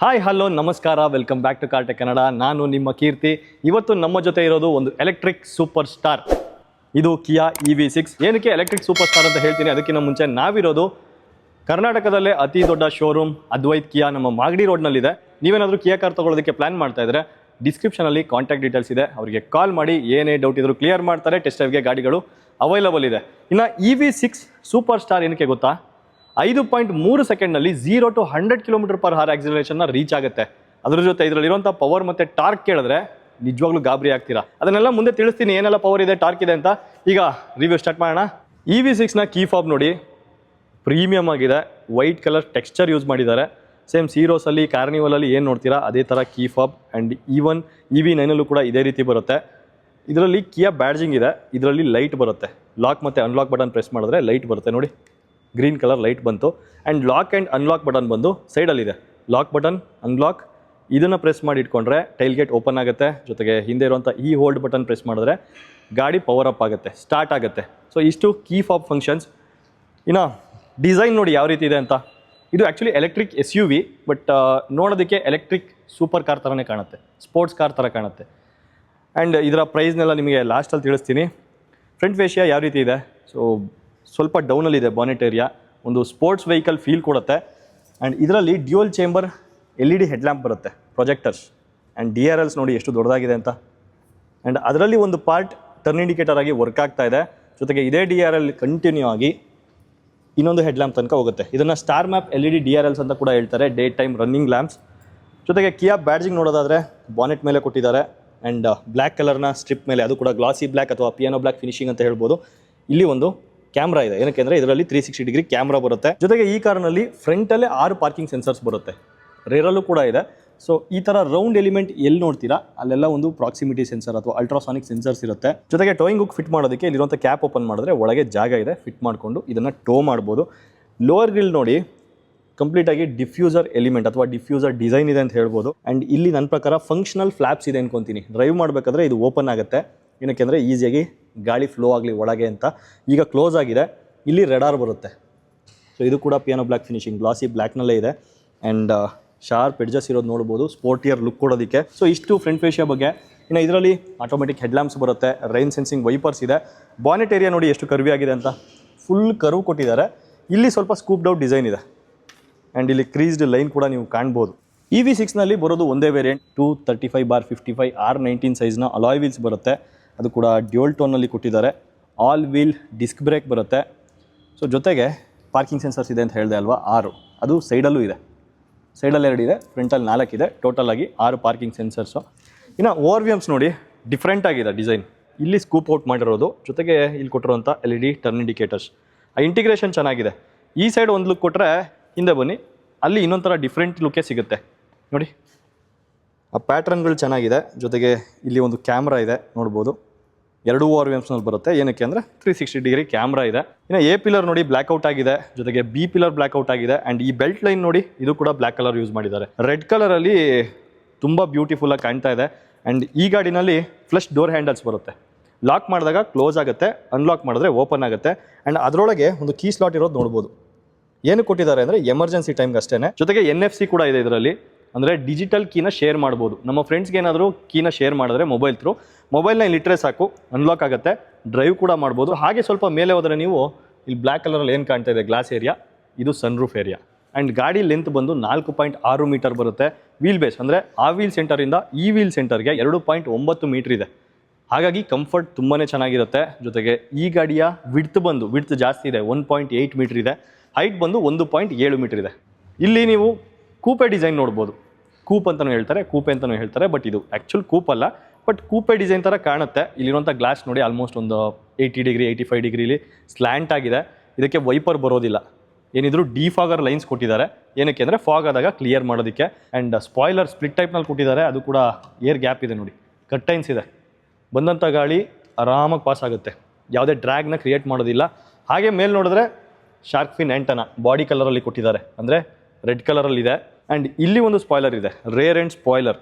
Hi hello ನಮಸ್ಕಾರ welcome back to ಕಾರ್ಟೆ ಕನ್ನಡ ನಾನು ನಿಮ್ಮ ಕೀರ್ತಿ. ಇವತ್ತು ನಮ್ಮ ಜೊತೆ ಇರೋದು ಒಂದು ಎಲೆಕ್ಟ್ರಿಕ್ ಸೂಪರ್ ಸ್ಟಾರ್ ಇದು ಕಿಯಾ ಇ ವಿ ಸಿಕ್ಸ್ ಏನಕ್ಕೆ ಎಲೆಕ್ಟ್ರಿಕ್ ಸೂಪರ್ ಸ್ಟಾರ್ ಅಂತ ಹೇಳ್ತೀನಿ? ಅದಕ್ಕಿಂತ ಮುಂಚೆ ನಾವಿರೋದು ಕರ್ನಾಟಕದಲ್ಲೇ ಅತಿ ದೊಡ್ಡ ಶೋರೂಮ್ ಅದ್ವೈತ್ ಕಿಯಾ ನಮ್ಮ ಮಾಗಡಿ ರೋಡ್ನಲ್ಲಿದೆ ನೀವೇನಾದರೂ ಕಿಯಾ ಕಾರ್ ತೊಗೊಳೋದಕ್ಕೆ ಪ್ಲಾನ್ ಮಾಡ್ತಾ ಇದ್ರೆ ಡಿಸ್ಕ್ರಿಪ್ಷನಲ್ಲಿ ಕಾಂಟ್ಯಾಕ್ಟ್ ಡೀಟೇಲ್ಸ್ ಇದೆ. ಅವರಿಗೆ ಕಾಲ್ ಮಾಡಿ, ಏನೇ ಡೌಟ್ ಇದ್ರೂ ಕ್ಲಿಯರ್ ಮಾಡ್ತಾರೆ ಟೆಸ್ಟ್ ಡ್ರೈವ್ಗೆ ಗಾಡಿಗಳು ಅವೈಲಬಲ್ ಇದೆ. ಇನ್ನು E V six super star ಏನಕ್ಕೆ ಗೊತ್ತಾ? ಐದು ಪಾಯಿಂಟ್ ಮೂರು ಸೆಕೆಂಡ್ನಲ್ಲಿ zero to hundred kilometre per hour ಆಕ್ಸಿಲರೇಷನ್ನ reach ಆಗುತ್ತೆ. ಅದ್ರ ಜೊತೆ ಇದರಲ್ಲಿರುವಂಥ ಪವರ್ ಮತ್ತು ಟಾರ್ಕ್ ಕೇಳಿದ್ರೆ ನಿಜವಾಗ್ಲೂ ಗಾಬರಿ ಆಗ್ತೀರಾ? ಅದನ್ನೆಲ್ಲ ಮುಂದೆ ತಿಳಿಸ್ತೀನಿ, ಏನೆಲ್ಲ ಪವರ್ ಇದೆ ಟಾರ್ಕ್ ಇದೆ ಅಂತ. ಈಗ ರಿವ್ಯೂ ಸ್ಟಾರ್ಟ್ ಮಾಡೋಣ. ಇ ವಿ ಸಿಕ್ಸ್ನ ಕೀ ಫಾಬ್ ನೋಡಿ. ಪ್ರೀಮಿಯಮ್ ಆಗಿದೆ. ವೈಟ್ ಕಲರ್ ಟೆಕ್ಸ್ಚರ್ ಯೂಸ್ ಮಾಡಿದ್ದಾರೆ. ಸೇಮ್ ಸೀರೋಸಲ್ಲಿ ಕಾರ್ನಿವಲಲ್ಲಿ ಏನು ನೋಡ್ತೀರಾ? ಅದೇ ಥರ key fob and even E V ನೈನಲ್ಲೂ ಕೂಡ ಇದೇ ರೀತಿ ಬರುತ್ತೆ. ಇದರಲ್ಲಿ ಕಿಯಾ ಬ್ಯಾಡ್ಜಿಂಗ್ ಇದೆ. ಇದರಲ್ಲಿ ಲೈಟ್ ಬರುತ್ತೆ. ಲಾಕ್ ಮತ್ತು ಅನ್ಲಾಕ್ ಬಟನ್ ಪ್ರೆಸ್ ಮಾಡಿದ್ರೆ ಲೈಟ್ ಬರುತ್ತೆ. ನೋಡಿ. ಗ್ರೀನ್ ಕಲರ್ ಲೈಟ್ ಬಂತು. And lock and unlock button ಬಂದು ಸೈಡಲ್ಲಿದೆ. ಲಾಕ್ ಬಟನ್ ಅನ್ಲಾಕ್ ಇದನ್ನು ಪ್ರೆಸ್ ಮಾಡಿ ಇಟ್ಕೊಂಡ್ರೆ ಟೈಲ್ ಗೇಟ್ ಓಪನ್ ಆಗುತ್ತೆ. ಜೊತೆಗೆ ಹಿಂದೆ ಇರುವಂಥ ಈ ಹೋಲ್ಡ್ ಬಟನ್ ಪ್ರೆಸ್ ಮಾಡಿದ್ರೆ ಗಾಡಿ ಪವರ್ ಅಪ್ ಆಗುತ್ತೆ ಸ್ಟಾರ್ಟ್ ಆಗುತ್ತೆ. ಸೊ ಇಷ್ಟು ಕೀ ಫಾಪ್ ಫಂಕ್ಷನ್ಸ್ ಇನ್ನು ಡಿಸೈನ್ ನೋಡಿ ಯಾವ ರೀತಿ ಇದೆ ಅಂತ. ಇದು actually electric S U V but ನೋಡೋದಕ್ಕೆ ಎಲೆಕ್ಟ್ರಿಕ್ ಸೂಪರ್ ಕಾರ್ ಥರನೇ ಕಾಣುತ್ತೆ. ಸ್ಪೋರ್ಟ್ಸ್ ಕಾರ್ ಥರ ಕಾಣುತ್ತೆ. ಆ್ಯಂಡ್ ಇದರ ಪ್ರೈಸ್ನೆಲ್ಲ ನಿಮಗೆ ಲಾಸ್ಟಲ್ಲಿ ತಿಳಿಸ್ತೀನಿ. ಫ್ರಂಟ್ ಫೇಶಿಯಾ ಯಾವ ರೀತಿ ಇದೆ? ಸೊ ಸ್ವಲ್ಪ ಡೌನಲ್ಲಿದೆ ಬಾನೆಟ್ ಏರಿಯಾ ಒಂದು ಸ್ಪೋರ್ಟ್ಸ್ ವೆಹಿಕಲ್ ಫೀಲ್ ಕೊಡುತ್ತೆ. ಆ್ಯಂಡ್ ಇದರಲ್ಲಿ dual chamber L E D headlamp ಬರುತ್ತೆ projectors and D R Ls ನೋಡಿ ಎಷ್ಟು ದೊಡ್ಡದಾಗಿದೆ ಅಂತ. ಆ್ಯಂಡ್ ಅದರಲ್ಲಿ ಒಂದು ಪಾರ್ಟ್ ಟರ್ನ್ ಇಂಡಿಕೇಟರ್ ಆಗಿ ವರ್ಕ್ ಆಗ್ತಾ ಇದೆ. ಜೊತೆಗೆ ಇದೇ ಡಿ ಆರ್ ಎಲ್ ಕಂಟಿನ್ಯೂ ಆಗಿ ಇನ್ನೊಂದು ಹೆಡ್ಲ್ಯಾಂಪ್ ತನಕ ಹೋಗುತ್ತೆ. ಇದನ್ನು star map L E D D R Ls ಅಂತ ಕೂಡ ಹೇಳ್ತಾರೆ ಡೇ ಟೈಮ್ ರನ್ನಿಂಗ್ ಲ್ಯಾಂಪ್ಸ್ ಜೊತೆಗೆ ಕಿಯಾ ಬ್ಯಾಡ್ಜಿಂಗ್ ನೋಡೋದಾದರೆ ಬಾನೆಟ್ ಮೇಲೆ ಕೊಟ್ಟಿದ್ದಾರೆ. ಆ್ಯಂಡ್ ಬ್ಲ್ಯಾಕ್ ಕಲರ್ನ ಸ್ಟ್ರಿಪ್ ಮೇಲೆ, ಅದು ಕೂಡ ಗ್ಲಾಸಿ ಬ್ಲ್ಯಾಕ್ ಅಥವಾ ಪಿಯಾನೋ ಬ್ಲ್ಯಾಕ್ ಫಿನಿಶಿಂಗ್ ಅಂತ ಹೇಳ್ಬೋದು. ಇಲ್ಲಿ ಒಂದು ಕ್ಯಾಮ್ರಾ ಇದೆ. ಏನಕ್ಕೆ ಅಂದರೆ ಇದರಲ್ಲಿ ತ್ರೀ ಸಿಕ್ಸ್ಟಿ ಡಿಗ್ರಿ ಕ್ಯಾಮ್ರಾ ಬರುತ್ತೆ. ಜೊತೆಗೆ ಈ ಕಾರ್ನಲ್ಲಿ ಫ್ರಂಟಲ್ಲೇ ಆರು ಪಾರ್ಕಿಂಗ್ ಸೆನ್ಸರ್ಸ್ ಬರುತ್ತೆ. ರೇರಲ್ಲೂ ಕೂಡ ಇದೆ. ಸೊ ಈ ಥರ ರೌಂಡ್ ಎಲಿಮೆಂಟ್ ಎಲ್ಲಿ ನೋಡ್ತೀರಾ? ಅಲ್ಲೆಲ್ಲ ಒಂದು ಪ್ರಾಕ್ಸಿಮಿಟಿ ಸೆನ್ಸರ್ ಅಥವಾ ಅಲ್ಟ್ರಾಸಾನಿಕ್ ಸೆನ್ಸರ್ಸ್ ಇರುತ್ತೆ. ಜೊತೆಗೆ ಟೋಯಿಂಗ್ ಹುಕ್ ಫಿಟ್ ಮಾಡೋದಕ್ಕೆ ಇಲ್ಲಿರುವಂಥ ಕ್ಯಾಪ್ ಓಪನ್ ಮಾಡಿದ್ರೆ ಒಳಗೆ ಜಾಗ ಇದೆ ಫಿಟ್ ಮಾಡಿಕೊಂಡು ಇದನ್ನು ಟೋ ಮಾಡ್ಬೋದು. ಲೋವರ್ ಗ್ರಿಲ್ ನೋಡಿ ಕಂಪ್ಲೀಟಾಗಿ ಡಿಫ್ಯೂಸರ್ ಎಲಿಮೆಂಟ್ ಅಥವಾ ಡಿಫ್ಯೂಸರ್ ಡಿಸೈನ್ ಇದೆ ಅಂತ ಹೇಳ್ಬೋದು. ಆ್ಯಂಡ್ ಇಲ್ಲಿ ನನ್ನ ಪ್ರಕಾರ ಫಂಕ್ಷನಲ್ ಫ್ಲಾಪ್ಸ್ ಇದೆ ಅನ್ಕೊಂತೀನಿ. ಡ್ರೈವ್ ಮಾಡಬೇಕಾದ್ರೆ ಇದು ಓಪನ್ ಆಗುತ್ತೆ. ಏನಕ್ಕೆ ಅಂದರೆ ಈಸಿಯಾಗಿ ಗಾಳಿ ಫ್ಲೋ ಆಗಲಿ ಒಳಗೆ ಅಂತ ಈಗ ಕ್ಲೋಸ್ ಆಗಿದೆ. ಇಲ್ಲಿ ರೆಡಾರ್ ಬರುತ್ತೆ. ಸೊ ಇದು ಕೂಡ ಪಿಯಾನೋ ಬ್ಲ್ಯಾಕ್ ಫಿನಿಶಿಂಗ್ ಗ್ಲಾಸಿ ಬ್ಲ್ಯಾಕ್ನಲ್ಲೇ ಇದೆ. ಆ್ಯಂಡ್ ಶಾರ್ಪ್ ಎಡ್ಜಸ್ ಇರೋದು ನೋಡ್ಬೋದು ಸ್ಪೋರ್ಟಿಯರ್ ಲುಕ್ ಕೊಡೋದಕ್ಕೆ. ಸೊ ಇಷ್ಟು ಫ್ರಂಟ್ ಫೇಶಿಯಾ ಬಗ್ಗೆ. ಇನ್ನು ಇದರಲ್ಲಿ ಆಟೋಮೆಟಿಕ್ ಹೆಡ್ಲ್ಯಾಂಪ್ಸ್ ಬರುತ್ತೆ ರೈನ್ ಸೆನ್ಸಿಂಗ್ ವೈಪರ್ಸ್ ಇದೆ. ಬಾನೆಟ್ ಏರಿಯಾ ನೋಡಿ ಎಷ್ಟು ಕರ್ವಿ ಆಗಿದೆ ಅಂತ. ಫುಲ್ ಕರ್ವ್ ಕೊಟ್ಟಿದ್ದಾರೆ. ಇಲ್ಲಿ ಸ್ವಲ್ಪ ಸ್ಕೂಪ್ಡ್ ಔಟ್ ಡಿಸೈನ್ ಇದೆ. ಆ್ಯಂಡ್ ಇಲ್ಲಿ ಕ್ರೀಸ್ಡ್ ಲೈನ್ ಕೂಡ ನೀವು ಕಾಣ್ಬೋದು. ಇ ವಿ ಸಿಕ್ಸ್ನಲ್ಲಿ ಬರೋದು ಒಂದೇ variant two thirty five bar fifty five R nineteen ಸೈಜ್ನ alloy wheels ಬರುತ್ತೆ. ಅದು ಕೂಡ ಡ್ಯೂಲ್ ಟೋನಲ್ಲಿ ಕೊಟ್ಟಿದ್ದಾರೆ. ಆಲ್ ವೀಲ್ ಡಿಸ್ಕ್ ಬ್ರೇಕ್ ಬರುತ್ತೆ. ಸೊ ಜೊತೆಗೆ ಪಾರ್ಕಿಂಗ್ ಸೆನ್ಸರ್ಸ್ ಇದೆ ಅಂತ ಹೇಳಿದೆ ಅಲ್ವಾ? ಆರು. ಅದು ಸೈಡಲ್ಲೂ ಇದೆ. ಸೈಡಲ್ಲಿ ಎರಡು ಇದೆ ಫ್ರಂಟಲ್ಲಿ ಇದೆ. ಟೋಟಲ್ ಆಗಿ ಆರು ಪಾರ್ಕಿಂಗ್ ಸೆನ್ಸರ್ಸು ಇನ್ನು ಓವರ್ ವ್ಯೂಮ್ಸ್ ನೋಡಿ ಡಿಫ್ರೆಂಟ್ ಆಗಿದೆ ಡಿಸೈನ್ ಇಲ್ಲಿ ಸ್ಕೂಪ್ ಔಟ್ ಮಾಡಿರೋದು, ಜೊತೆಗೆ ಇಲ್ಲಿ ಕೊಟ್ಟಿರುವಂಥ L E D turn indicators ಆ ಇಂಟಿಗ್ರೇಷನ್ ಚೆನ್ನಾಗಿದೆ. ಈ ಸೈಡ್ ಒಂದು ಲುಕ್ ಕೊಟ್ಟರೆ ಹಿಂದೆ ಬನ್ನಿ. ಅಲ್ಲಿ ಇನ್ನೊಂಥರ ಡಿಫ್ರೆಂಟ್ ಲುಕ್ಕೇ ಸಿಗುತ್ತೆ. ನೋಡಿ. ಆ ಪ್ಯಾಟ್ರನ್ಗಳು ಚೆನ್ನಾಗಿದೆ. ಜೊತೆಗೆ ಇಲ್ಲಿ ಒಂದು ಕ್ಯಾಮ್ರಾ ಇದೆ, ನೋಡ್ಬೋದು. ಎರಡು ಆರ್ ವಿಮ್ಸ್ನಲ್ಲಿ ಬರುತ್ತೆ. ಏನಕ್ಕೆ ಅಂದರೆ ತ್ರೀ ಸಿಕ್ಸ್ಟಿ ಡಿಗ್ರಿ ಕ್ಯಾಮ್ರಾ ಇದೆ. ಇನ್ನು ಎ ಪಿಲ್ಲರ್ ನೋಡಿ ಬ್ಲ್ಯಾಕ್ ಔಟ್ ಆಗಿದೆ. ಜೊತೆಗೆ ಬಿ ಪಿಲ್ಲರ್ ಬ್ಲ್ಯಾಕ್ ಔಟ್ ಆಗಿದೆ. ಆ್ಯಂಡ್ ಈ ಬೆಲ್ಟ್ ಲೈನ್ ನೋಡಿ ಇದು ಕೂಡ ಬ್ಲ್ಯಾಕ್ ಕಲರ್ ಯೂಸ್ ಮಾಡಿದ್ದಾರೆ. ರೆಡ್ ಕಲರಲ್ಲಿ ತುಂಬ ಬ್ಯೂಟಿಫುಲ್ಲಾಗಿ ಕಾಣ್ತಾ ಇದೆ. ಆ್ಯಂಡ್ ಈ ಗಾಡಿನಲ್ಲಿ ಫ್ಲಶ್ ಡೋರ್ ಹ್ಯಾಂಡಲ್ಸ್ ಬರುತ್ತೆ. ಲಾಕ್ ಮಾಡಿದಾಗ ಕ್ಲೋಸ್ ಆಗುತ್ತೆ. ಅನ್ಲಾಕ್ ಮಾಡಿದ್ರೆ ಓಪನ್ ಆಗುತ್ತೆ. ಆ್ಯಂಡ್ ಅದರೊಳಗೆ ಒಂದು ಕೀ ಸ್ಲಾಟ್ ಇರೋದು ನೋಡ್ಬೋದು. ಏನು ಕೊಟ್ಟಿದ್ದಾರೆ ಅಂದರೆ ಎಮರ್ಜೆನ್ಸಿ ಟೈಮ್ಗೆ ಅಷ್ಟೇ ಜೊತೆಗೆ ಎನ್ ಕೂಡ ಇದೆ ಇದರಲ್ಲಿ. ಅಂದರೆ ಡಿಜಿಟಲ್ ಕೀನ ಶೇರ್ ಮಾಡ್ಬೋದು. ನಮ್ಮ ಫ್ರೆಂಡ್ಸ್ಗೆ ಏನಾದರೂ ಕೀನ ಶೇರ್ ಮಾಡಿದ್ರೆ ಮೊಬೈಲ್ ಥ್ರೂ ಮೊಬೈಲ್ನ ಇಟ್ಟರೆ ಸಾಕು ಅನ್ಲಾಕ್ ಆಗುತ್ತೆ ಡ್ರೈವ್ ಕೂಡ ಮಾಡ್ಬೋದು. ಹಾಗೆ ಸ್ವಲ್ಪ ಮೇಲೆ ಹೋದರೆ ನೀವು ಇಲ್ಲಿ ಬ್ಲ್ಯಾಕ್ ಕಲರಲ್ಲಿ ಏನು ಕಾಣ್ತಾ ಇದೆ ಗ್ಲಾಸ್ ಏರಿಯಾ ಇದು ಸನ್ ರೂಫ್ ಏರಿಯಾ ಆ್ಯಂಡ್ ಗಾಡಿ ಲೆಂತ್ ಬಂದು ನಾಲ್ಕು ಪಾಯಿಂಟ್ ಆರು ಮೀಟರ್ ಬರುತ್ತೆ. ವೀಲ್ ಬೇಸ್ ಅಂದರೆ ಆ ವೀಲ್ ಸೆಂಟರಿಂದ ಈ ವೀಲ್ ಸೆಂಟರ್ಗೆ ಎರಡು ಪಾಯಿಂಟ್ ಒಂಬತ್ತು ಮೀಟ್ರ್ ಇದೆ. ಹಾಗಾಗಿ ಕಂಫರ್ಟ್ ತುಂಬಾ ಚೆನ್ನಾಗಿರುತ್ತೆ. ಜೊತೆಗೆ ಈ ಗಾಡಿಯ ವಿಡ್ತ್ ಬಂದು ವಿಡ್ತ್ ಜಾಸ್ತಿ ಇದೆ ಒನ್ ಪಾಯಿಂಟ್ ಏಯ್ಟ್ ಮೀಟ್ರ್ ಇದೆ. ಹೈಟ್ ಬಂದು ಒಂದು ಪಾಯಿಂಟ್ ಏಳು ಮೀಟ್ರ್ ಇದೆ. ಇಲ್ಲಿ ನೀವು ಕೂಪೆ ಡಿಸೈನ್ ನೋಡ್ಬೋದು. ಕೂಪ್ ಅಂತಲೂ ಹೇಳ್ತಾರೆ, ಕೂಪೆ ಅಂತಲೂ ಹೇಳ್ತಾರೆ ಬಟ್ ಇದು ಆ್ಯಕ್ಚುಲ್ ಅಲ್ಲ. ಬಟ್ ಕೂಪೆ ಡಿಸೈನ್ ಥರ ಕಾಣುತ್ತೆ. ಇಲ್ಲಿರುವಂಥ ಗ್ಲಾಸ್ ನೋಡಿ ಆಲ್ಮೋಸ್ಟ್ ಒಂದು ಏಯ್ಟಿ ಡಿಗ್ರಿ ಏಯ್ಟಿ ಫೈವ್ ಡಿಗ್ರಿಲಿ ಸ್ಲ್ಯಾಂಟ್ ಆಗಿದೆ. ಇದಕ್ಕೆ ವೈಪರ್ ಬರೋದಿಲ್ಲ. ಏನಿದ್ರು ಡಿಫಾಗರ್ ಲೈನ್ಸ್ ಕೊಟ್ಟಿದ್ದಾರೆ. ಏನಕ್ಕೆ ಅಂದರೆ ಫಾಗ್ ಆದಾಗ ಕ್ಲಿಯರ್ ಮಾಡೋದಕ್ಕೆ. ಆ್ಯಂಡ್ ಸ್ಪಾಯ್ಲರ್ ಸ್ಪ್ಲಿಟ್ ಟೈಪ್ನಲ್ಲಿ ಕೊಟ್ಟಿದ್ದಾರೆ. ಅದು ಕೂಡ ಏರ್ ಗ್ಯಾಪ್ ಇದೆ ನೋಡಿ. ಕಟ್ಟೈನ್ಸ್ ಇದೆ. ಬಂದಂಥ ಗಾಳಿ ಆರಾಮಾಗಿ ಪಾಸ್ ಆಗುತ್ತೆ. ಯಾವುದೇ ಡ್ರ್ಯಾಗ್ನ ಕ್ರಿಯೇಟ್ ಮಾಡೋದಿಲ್ಲ. ಹಾಗೆ ಮೇಲೆ ನೋಡಿದ್ರೆ ಶಾರ್ಕ್ ಫಿನ್ ಆ್ಯಂಟನ ಬಾಡಿ ಕಲರಲ್ಲಿ ಕೊಟ್ಟಿದ್ದಾರೆ. ಅಂದರೆ ರೆಡ್ ಕಲರಲ್ಲಿ ಇದೆ. ಆ್ಯಂಡ್ ಇಲ್ಲಿ ಒಂದು ಸ್ಪಾಯ್ಲರ್ ಇದೆ. ರೇರ್ ಆ್ಯಂಡ್ ಸ್ಪಾಯ್ಲರ್